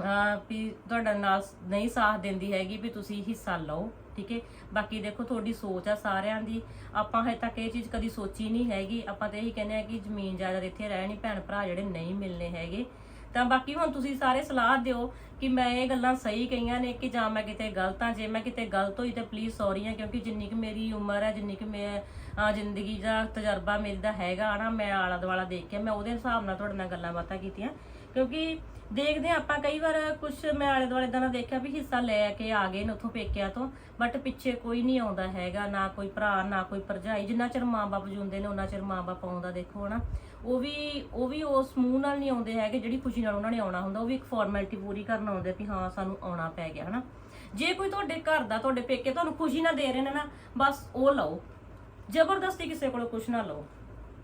ਅਹ, ਵੀ ਤੁਹਾਡਾ ਨਾਲ ਨਹੀਂ ਸਾਥ ਦਿੰਦੀ ਹੈਗੀ ਵੀ ਤੁਸੀਂ ਹਿੱਸਾ ਲਓ, ਠੀਕ ਹੈ? ਬਾਕੀ ਦੇਖੋ ਤੁਹਾਡੀ ਸੋਚ ਆ ਸਾਰਿਆਂ ਦੀ, ਆਪਾਂ ਹਜੇ ਤੱਕ ਇਹ ਚੀਜ਼ ਕਦੀ ਸੋਚੀ ਨਹੀਂ ਹੈਗੀ, ਆਪਾਂ ਤਾਂ ਇਹੀ ਕਹਿੰਦੇ ਆ ਕਿ ਜ਼ਮੀਨ ਜਾਇਦਾਦ ਇੱਥੇ ਰਹਿਣੀ ਭੈਣ ਭਰਾ ਜਿਹੜੇ ਨਹੀਂ ਮਿਲਨੇ ਹੈਗੇ। ਤਾਂ ਬਾਕੀ ਹੁਣ ਤੁਸੀਂ ਸਾਰੇ ਸਲਾਹ ਦਿਓ ਕਿ ਮੈਂ ਇਹ ਗੱਲਾਂ ਸਹੀ ਕਹੀਆਂ ਨੇ ਕਿ ਜਾਂ ਮੈਂ ਕਿਤੇ ਗਲਤ ਆ, ਜੇ ਮੈਂ ਕਿਤੇ ਗਲਤ ਹੋਈ ਤਾਂ ਪਲੀਜ਼ ਸੌਰੀ ਆ, ਕਿਉਂਕਿ ਜਿੰਨੀ ਕਿ ਮੇਰੀ ਉਮਰ ਹੈ ਜਿੰਨੀ ਕਿ ਮੈਂ ਜ਼ਿੰਦਗੀ ਦਾ ਤਜਰਬਾ ਮੇਰੀ ਦਾ ਹੈਗਾ ਨਾ, ਮੈਂ ਆਲਾ ਦੁਆਲਾ ਦੇਖ ਕੇ, ਮੈਂ ਉਹਦੇ ਹਿਸਾਬ ਨਾਲ ਤੁਹਾਡੇ ਨਾਲ ਗੱਲਾਂ ਬਾਤਾਂ ਕੀਤੀਆਂ। ਕਿਉਂਕਿ ਦੇਖਦੇ ਹਾਂ ਆਪਾਂ ਕਈ ਵਾਰ ਕੁਝ ਮੈਂ ਆਲੇ ਦੁਆਲੇ ਦਾ ਨਾ ਦੇਖਿਆ ਵੀ ਹਿੱਸਾ ਲੈ ਕੇ ਆ ਗਏ ਨੇ ਉੱਥੋਂ ਪੇਕਿਆਂ ਤੋਂ ਬਟ ਪਿੱਛੇ ਕੋਈ ਨਹੀਂ ਆਉਂਦਾ ਹੈਗਾ, ਨਾ ਕੋਈ ਭਰਾ, ਨਾ ਕੋਈ ਭਰਜਾਈ, ਜਿੰਨਾ ਚਿਰ ਮਾਂ-ਬਾਪ ਜੁੰਦੇ ਨੇ, ਉਹਨਾਂ ਚਿਰ ਮਾਂ-ਬਾਪ ਆਉਂਦਾ ਦੇਖੋ ਹਨਾ। ਉਹ ਵੀ ਉਹ ਵੀ ਉਸ ਮੂੰਹ ਨਾਲ ਨਹੀਂ ਆਉਂਦੇ ਹੈਗੇ, ਜਿਹੜੀ ਖੁਸ਼ੀ ਨਾਲ ਉਹਨਾਂ ਨੇ ਆਉਣਾ ਹੁੰਦਾ, ਉਹ ਵੀ ਇੱਕ ਫਾਰਮੈਲਿਟੀ ਪੂਰੀ ਕਰਨ ਆਉਂਦੇ ਵੀ ਹਾਂ, ਸਾਨੂੰ ਆਉਣਾ ਪੈ ਗਿਆ ਹਨਾ। ਜੇ ਕੋਈ ਤੁਹਾਡੇ ਘਰ ਦਾ, ਤੁਹਾਡੇ ਪੇਕੇ ਤੁਹਾਨੂੰ ਖੁਸ਼ੀ ਨਾ ਦੇ ਰਹੇ ਨੇ ਨਾ, ਬਸ ਉਹ ਲਓ। ਜ਼ਬਰਦਸਤੀ ਕਿਸੇ ਕੋਲੋਂ ਕੁਝ ਨਾ ਲਓ।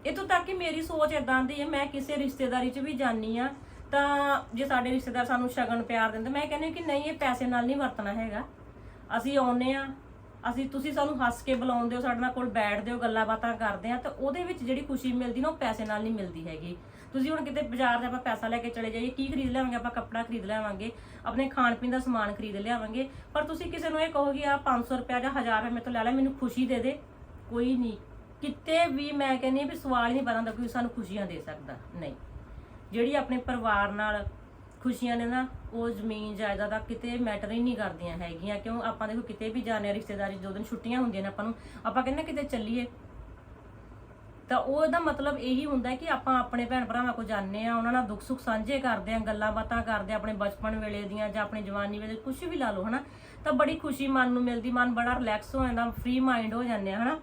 ਇਤੋਂ ਤੱਕ ਕਿ ਮੇਰੀ ਸੋਚ ਇਦਾਂ ਦੀ ਹੈ, ਮੈਂ ਕਿਸੇ ਰਿਸ਼ਤੇਦਾਰੀ 'ਚ ਵੀ ਜਾਨੀ ਆ ਤਾਂ ਜੇ ਸਾਡੇ ਰਿਸ਼ਤੇਦਾਰ ਸਾਨੂੰ ਸ਼ਗਨ, ਪਿਆਰ ਦਿੰਦੇ, ਮੈਂ ਕਹਿੰਦੀ ਕਿ ਨਹੀਂ, ਇਹ ਪੈਸੇ ਨਾਲ ਨਹੀਂ ਵਰਤਣਾ ਹੈਗਾ। ਅਸੀਂ ਆਉਨੇ ਆ ਅਸੀਂ, ਤੁਸੀਂ ਸਾਨੂੰ ਹੱਸ ਕੇ ਬੁਲਾਉਂਦੇ ਹੋ, ਸਾਡੇ ਨਾਲ ਕੋਲ ਬੈਠਦੇ ਹੋ, ਗੱਲਾਂ ਬਾਤਾਂ ਕਰਦੇ ਆ ਤਾਂ ਉਹਦੇ ਵਿੱਚ ਜਿਹੜੀ ਖੁਸ਼ੀ ਮਿਲਦੀ ਨਾ, ਉਹ ਪੈਸੇ ਨਾਲ ਨਹੀਂ ਮਿਲਦੀ ਹੈਗੀ। ਤੁਸੀਂ ਹੁਣ ਕਿਤੇ ਬਾਜ਼ਾਰ 'ਚ ਆਪਾਂ ਪੈਸਾ ਲੈ ਕੇ ਚਲੇ ਜਾਈਏ, ਕੀ ਖਰੀਦ ਲਿਆਵਾਂਗੇ, ਆਪਾਂ ਕੱਪੜਾ ਖਰੀਦ ਲਿਆਵਾਂਗੇ, ਆਪਣੇ ਖਾਣ ਪੀਣ ਦਾ ਸਮਾਨ ਖਰੀਦ ਲਿਆਵਾਂਗੇ, ਪਰ ਤੁਸੀਂ ਕਿਸੇ ਨੂੰ ਇਹ ਕਹੋਗੇ ਆ 500 ਰੁਪਇਆ ਜਾਂ 1000 ਰੁਪਏ ਮੇਰੇ ਤੋਂ ਲੈ ਲੈ, ਮੈਨੂੰ ਖੁਸ਼ੀ ਦੇ ਦੇ। ਕੋਈ ਨਹੀਂ। ਕਿਤੇ ਵੀ ਮੈਂ ਕਹਿੰਦੀ ਵੀ ਸਵਾਲ ਹੀ ਨਹੀਂ ਪੈਦਾ ਹੁੰਦਾ ਕੋਈ ਸਾਨੂੰ ਖੁਸ਼ੀਆਂ ਦੇ ਸਕਦਾ। ਨਹੀਂ। ਜਿਹੜੀ ਆਪਣੇ ਪਰਿਵਾਰ ਨਾਲ ਖੁਸ਼ੀਆਂ ਨੇ ਨਾ, ਉਹ ਜ਼ਮੀਨ ਜਾਇਦਾਦ ਦਾ ਕਿਤੇ ਮੈਟਰ ਹੀ ਨਹੀਂ ਕਰਦੀਆਂ ਹੈਗੀਆਂ। ਕਿਉਂ? ਆਪਾਂ ਦੇਖੋ ਕਿਤੇ ਵੀ ਜਾਂਦੇ ਆ ਰਿਸ਼ਤੇਦਾਰੀ ਦੋ ਦਿਨ ਛੁੱਟੀਆਂ ਹੁੰਦੀਆਂ ਨੇ ਆਪਾਂ ਨੂੰ, ਆਪਾਂ ਕਹਿੰਦੇ ਹਾਂ ਕਿਤੇ ਚੱਲੀਏ। ਤਾਂ ਉਹਦਾ ਮਤਲਬ ਇਹੀ ਹੁੰਦਾ ਕਿ ਆਪਾਂ ਆਪਣੇ ਭੈਣ ਭਰਾਵਾਂ ਕੋਲ ਜਾਂਦੇ ਆ ਉਹਨਾਂ ਨਾਲ ਦੁੱਖ ਸੁੱਖ ਸਾਂਝੇ ਕਰਦੇ ਆ ਗੱਲਾਂ ਬਾਤਾਂ ਕਰਦੇ ਆ ਆਪਣੇ ਬਚਪਨ ਵੇਲੇ ਦੀਆਂ ਜਾਂ ਆਪਣੀ ਜਵਾਨੀ ਵੇਲੇ ਕੁਝ ਵੀ ਲਾ ਲਓ, ਹਨਾ। ਤਾਂ ਬੜੀ ਖੁਸ਼ੀ ਮਨ ਨੂੰ ਮਿਲਦੀ, ਮਨ ਬੜਾ ਰਿਲੈਕਸ ਹੋ ਜਾਂਦਾ ਫ੍ਰੀ ਮਾਈਂਡ ਹੋ ਜਾਂਦੇ ਆ, ਹਨਾ।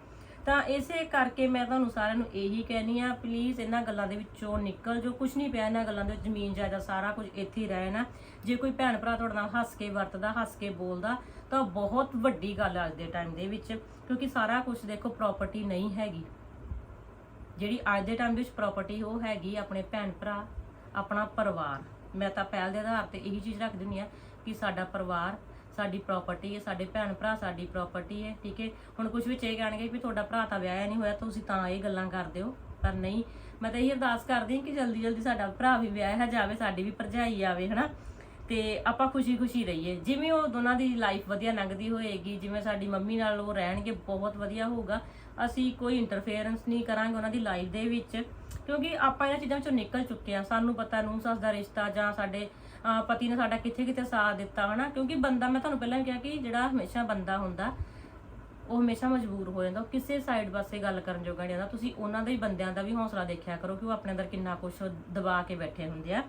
ਤਾਂ ਇਸੇ ਕਰਕੇ ਮੈਂ ਤੁਹਾਨੂੰ ਸਾਰਿਆਂ ਨੂੰ ਇਹੀ ਕਹਿਣੀ ਆ ਪਲੀਜ਼ ਇਹਨਾਂ ਗੱਲਾਂ ਦੇ ਵਿੱਚੋਂ ਨਿਕਲ ਜੋ ਕੁਝ ਨਹੀਂ ਪਿਆ ਇਹਨਾਂ ਗੱਲਾਂ ਦੇ ਵਿੱਚ, ਜ਼ਮੀਨ ਜਾਇਦਾਦ ਸਾਰਾ ਕੁਝ ਇੱਥੇ ਹੀ ਰਹੇ ਨਾ ਜੇ ਕੋਈ ਭੈਣ ਭਰਾ ਤੁਹਾਡੇ ਨਾਲ ਹੱਸ ਕੇ ਵਰਤਦਾ, ਹੱਸ ਕੇ ਬੋਲਦਾ, ਤਾਂ ਬਹੁਤ ਵੱਡੀ ਗੱਲ ਆ ਅੱਜ ਦੇ ਟਾਈਮ ਦੇ ਵਿੱਚ, ਕਿਉਂਕਿ ਸਾਰਾ ਕੁਝ ਦੇਖੋ ਪ੍ਰਾਪਰਟੀ ਨਹੀਂ ਹੈਗੀ। ਜਿਹੜੀ ਅੱਜ ਦੇ ਟਾਈਮ ਵਿੱਚ ਪ੍ਰਾਪਰਟੀ ਉਹ ਹੈਗੀ ਆਪਣੇ ਭੈਣ ਭਰਾ, ਆਪਣਾ ਪਰਿਵਾਰ। ਮੈਂ ਤਾਂ ਪਹਿਲ ਦੇ ਆਧਾਰ ਤੇ ਇਹੀ ਚੀਜ਼ ਰੱਖ ਦਿੰਦੀ ਆ ਕਿ ਸਾਡਾ ਪਰਿਵਾਰ ਸਾਡੀ ਪ੍ਰਾਪਰਟੀ ਹੈ, ਸਾਡੇ ਭੈਣ ਭਰਾ ਸਾਡੀ ਪ੍ਰਾਪਰਟੀ ਹੈ, ਠੀਕ ਹੈ? ਹੁਣ ਕੁਝ ਵਿੱਚ ਇਹ ਕਹਿਣਗੇ ਵੀ ਤੁਹਾਡਾ ਭਰਾ ਤਾਂ ਵਿਆਹਿਆ ਨਹੀਂ ਹੋਇਆ, ਤੁਸੀਂ ਤਾਂ ਇਹ ਗੱਲਾਂ ਕਰਦੇ ਹੋ, ਪਰ ਨਹੀਂ। ਮੈਂ ਤਾਂ ਇਹ ਅਰਦਾਸ ਕਰਦੀ ਹਾਂ ਕਿ ਜਲਦੀ ਜਲਦੀ ਸਾਡਾ ਭਰਾ ਵੀ ਵਿਆਹਿਆ ਜਾਵੇ, ਸਾਡੀ ਵੀ ਭਰਜਾਈ ਆਵੇ, ਹਨਾ? ਤੇ ਆਪਾਂ ਖੁਸ਼ੀ-ਖੁਸ਼ੀ ਰਹੀਏ। ਜਿਵੇਂ ਉਹ ਦੋਨਾਂ ਦੀ ਲਾਈਫ ਵਧੀਆ ਲੰਘਦੀ ਹੋਏਗੀ, ਜਿਵੇਂ ਸਾਡੀ ਮੰਮੀ ਨਾਲ ਉਹ ਰਹਿਣਗੇ, ਬਹੁਤ ਵਧੀਆ ਹੋਊਗਾ। ਅਸੀਂ ਕੋਈ ਇੰਟਰਫੇਰੈਂਸ ਨਹੀਂ ਕਰਾਂਗੇ ਉਹਨਾਂ ਦੀ ਲਾਈਫ ਦੇ ਵਿੱਚ, ਕਿਉਂਕਿ ਆਪਾਂ ਇਹਨਾਂ ਚੀਜ਼ਾਂ ਵਿੱਚੋਂ ਨਿਕਲ ਚੁੱਕੇ ਆ ਸਾਨੂੰ ਪਤਾ ਨੂੰ ਸੱਸ ਦਾ ਰਿਸ਼ਤਾ ਜਾਂ ਸਾਡੇ ਪਤੀ ਨੇ ਸਾਡਾ ਕਿੱਥੇ ਕਿੱਥੇ ਸਾਥ ਦਿੱਤਾ ਹਨਾ? ਕਿਉਂਕਿ ਬੰਦਾ, ਮੈਂ ਤੁਹਾਨੂੰ ਪਹਿਲਾਂ ਵੀ ਕਿਹਾ ਕਿ ਜਿਹੜਾ ਹਮੇਸ਼ਾ ਬੰਦਾ ਹੁੰਦਾ, ਉਹ ਹਮੇਸ਼ਾ ਮਜਬੂਰ ਹੋ ਜਾਂਦਾ। ਉਹ ਕਿਸੇ ਸਾਈਡ ਪਾਸੇ ਗੱਲ ਕਰਨ ਜੋਗਾ ਨਹੀਂ ਹੁੰਦਾ। ਤੁਸੀਂ ਉਹਨਾਂ ਦੇ ਹੀ ਬੰਦਿਆਂ ਦਾ ਵੀ ਹੌਸਲਾ ਦੇਖਿਆ ਕਰੋ ਕਿ ਉਹ ਆਪਣੇ ਅੰਦਰ ਕਿੰਨਾ ਕੁਝ ਦਬਾ ਕੇ ਬੈਠੇ ਹੁੰਦੇ ਆ।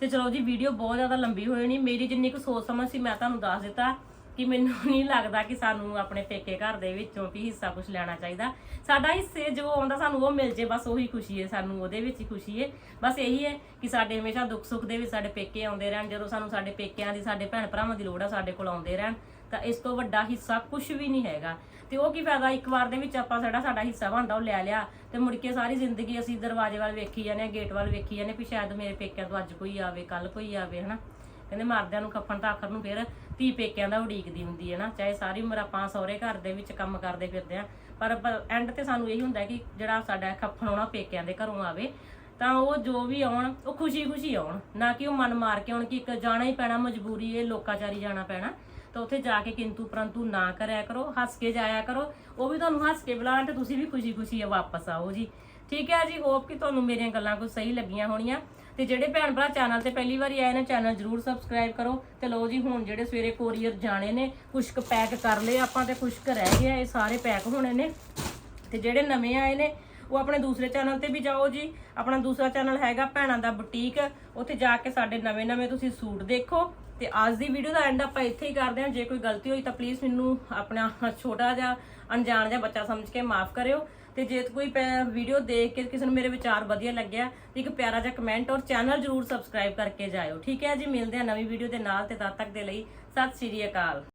ਤੇ ਚਲੋ ਜੀ ਵੀਡੀਓ ਬਹੁਤ ਜ਼ਿਆਦਾ ਲੰਬੀ ਹੋਈ ਨਹੀਂ ਮੇਰੀ ਜਿੰਨੀ ਕੁ ਸੋਚ ਸਮਝ ਸੀ, ਮੈਂ ਤੁਹਾਨੂੰ ਦੱਸ ਦਿੱਤਾ। ਕਿ ਮੈਨੂੰ ਨਹੀਂ ਲੱਗਦਾ ਕਿ ਸਾਨੂੰ ਆਪਣੇ ਪੇਕੇ ਘਰ ਦੇ ਵਿੱਚੋਂ ਵੀ ਹਿੱਸਾ ਕੁਝ ਲੈਣਾ ਚਾਹੀਦਾ। ਸਾਡਾ ਹਿੱਸੇ ਜੋ ਆਉਂਦਾ ਸਾਨੂੰ ਉਹ ਮਿਲ ਜੇ, ਬਸ ਉਹੀ ਖੁਸ਼ੀ ਹੈ ਸਾਨੂੰ ਉਹਦੇ ਵਿੱਚ ਹੀ ਖੁਸ਼ੀ ਹੈ ਬਸ ਇਹੀ ਹੈ ਕਿ ਸਾਡੇ ਹਮੇਸ਼ਾ ਦੁੱਖ ਸੁੱਖ ਦੇ ਵਿੱਚ ਸਾਡੇ ਪੇਕੇ ਆਉਂਦੇ ਰਹਿਣ, ਜਦੋਂ ਸਾਨੂੰ ਸਾਡੇ ਪੇਕਿਆਂ ਦੀ, ਸਾਡੇ ਭੈਣ ਭਰਾਵਾਂ ਦੀ ਲੋੜ ਆ ਸਾਡੇ ਕੋਲ ਆਉਂਦੇ ਰਹਿਣ, ਤਾਂ ਇਸ ਤੋਂ ਵੱਡਾ ਹਿੱਸਾ ਕੁਝ ਵੀ ਨਹੀਂ ਹੈਗਾ। ਤੇ ਉਹ ਕੀ ਫਾਇਦਾ, ਇੱਕ ਵਾਰ ਦੇ ਵਿੱਚ ਆਪਾਂ ਸਾਡਾ ਸਾਡਾ ਹਿੱਸਾ ਬਣਦਾ, ਉਹ ਲੈ ਲਿਆ ਤੇ ਮੁੜ ਕੇ ਸਾਰੀ ਜ਼ਿੰਦਗੀ ਅਸੀਂ ਦਰਵਾਜ਼ੇ ਵੱਲ ਵੇਖੀ ਜਾਂਦੇ ਆ ਗੇਟ ਵੱਲ ਵੇਖੀ ਜਾਂਦੇ ਵੀ ਸ਼ਾਇਦ ਮੇਰੇ ਪੇਕਿਆਂ ਤੋਂ ਅੱਜ ਕੋਈ ਆਵੇ ਕੱਲ ਕੋਈ ਆਵੇ, ਹਨਾ। ਕਹਿੰਦੇ ਮਰਦਿਆਂ ਨੂੰ ਖੱਫਣ ਤਾਂ ਆਖਰ ਨੂੰ ਫਿਰ ਧੀ ਪੇਕਿਆਂ ਦਾ ਉਡੀਕਦੀ ਹੁੰਦੀ ਹੈ ਨਾ, ਚਾਹੇ ਸਾਰੀ ਉਮਰ ਆਪਾਂ ਸਹੁਰੇ ਘਰ ਦੇ ਵਿੱਚ ਕੰਮ ਕਰਦੇ ਫਿਰਦੇ ਆ ਪਰ ਐਂਡ ਤੇ ਸਾਨੂੰ ਇਹੀ ਹੁੰਦਾ ਕਿ ਜਿਹੜਾ ਸਾਡਾ ਖੱਫਣ ਆਉਣਾ ਪੇਕਿਆਂ ਦੇ ਘਰੋਂ ਆਵੇ। ਤਾਂ ਉਹ ਜੋ ਵੀ ਆਉਣ, ਉਹ ਖੁਸ਼ੀ-ਖੁਸ਼ੀ ਆਉਣ, ਨਾ ਕਿ ਉਹ ਮਨ ਮਾਰ ਕੇ ਆਉਣ ਕਿ ਇੱਕ ਜਾਣਾ ਹੀ ਪੈਣਾ, ਮਜਬੂਰੀ ਹੈ ਲੋਕਾਚਾਰੀ ਜਾਣਾ ਪੈਣਾ। ਤਾਂ ਉੱਥੇ ਜਾ ਕੇ ਕਿੰਤੂ ਪਰੰਤੂ ਨਾ ਕਰਿਆ ਕਰੋ, ਹੱਸ ਕੇ ਜਾਇਆ ਕਰੋ। ਉਹ ਵੀ ਤੁਹਾਨੂੰ ਹੱਸ ਕੇ ਬੁਲਾਉਣ ਤੇ ਤੁਸੀਂ ਵੀ ਖੁਸ਼ੀ-ਖੁਸ਼ੀ ਵਾਪਸ ਆਓ ਜੀ। ਠੀਕ ਹੈ ਜੀ ਹੋਪ ਕਿ ਤੁਹਾਨੂੰ ਮੇਰੀਆਂ ਗੱਲਾਂ ਕੁਝ ਸਹੀ ਲੱਗੀਆਂ ਹੋਣੀਆਂ। ਤੇ ਜਿਹੜੇ ਭੈਣ ਭਰਾ ਚੈਨਲ ਤੇ ਪਹਿਲੀ ਵਾਰੀ ਆਏ ਨੇ, ਚੈਨਲ ਜਰੂਰ ਸਬਸਕ੍ਰਾਈਬ ਕਰੋ। ਤੇ ਲਓ ਜੀ, ਹੁਣ ਜਿਹੜੇ ਸਵੇਰੇ ਕੋਰੀਅਰ ਜਾਣੇ ਨੇ ਕੁਛ ਕੁ ਪੈਕ ਕਰ ਲਏ ਆਪਾਂ ਤੇ ਕੁਛ ਕੁ ਰਹਿ ਗਏ ਇਹ ਸਾਰੇ ਪੈਕ ਹੋਣੇ ਨੇ। ਤੇ ਜਿਹੜੇ ਨਵੇਂ ਆਏ ਨੇ, ਉਹ ਆਪਣੇ ਦੂਸਰੇ ਚੈਨਲ ਤੇ ਵੀ ਜਾਓ ਜੀ। ਆਪਣਾ ਦੂਸਰਾ ਚੈਨਲ ਹੈਗਾ ਭੈਣਾਂ ਦਾ ਬੁਟੀਕ ਉੱਥੇ ਜਾ ਕੇ ਸਾਡੇ ਨਵੇਂ-ਨਵੇਂ ਤੁਸੀਂ ਸੂਟ ਦੇਖੋ। ਤੇ ਅੱਜ ਦੀ ਵੀਡੀਓ ਦਾ ਐਂਡ ਆਪਾਂ ਇੱਥੇ ਹੀ ਕਰਦੇ ਹਾਂ। ਜੇ ਕੋਈ ਗਲਤੀ ਹੋਈ ਤਾਂ ਪਲੀਜ਼ ਮੈਨੂੰ ਆਪਣਾ ਛੋਟਾ ਜਿਹਾ, ਅਣਜਾਣ ਜਿਹਾ ਬੱਚਾ ਸਮਝ ਕੇ ਮਾਫ ਕਰਿਓ। ਤੇ ਜੇ ਕੋਈ ਵੀਡੀਓ ਦੇਖ ਕੇ ਕਿਸੇ ਨੂੰ ਮੇਰੇ ਵਿਚਾਰ ਵਧੀਆ ਲੱਗਿਆ ਤੇ ਇੱਕ ਪਿਆਰਾ ਜਿਹਾ ਕਮੈਂਟ ਔਰ ਚੈਨਲ ਜਰੂਰ ਸਬਸਕ੍ਰਾਈਬ ਕਰਕੇ ਜਾਇਓ। ਠੀਕ ਹੈ ਜੀ, ਮਿਲਦੇ ਹਾਂ ਨਵੀਂ ਵੀਡੀਓ ਦੇ ਨਾਲ ਤੇ ਤਦ ਤੱਕ ਦੇ ਲਈ ਸਤਿ ਸ਼੍ਰੀ ਅਕਾਲ।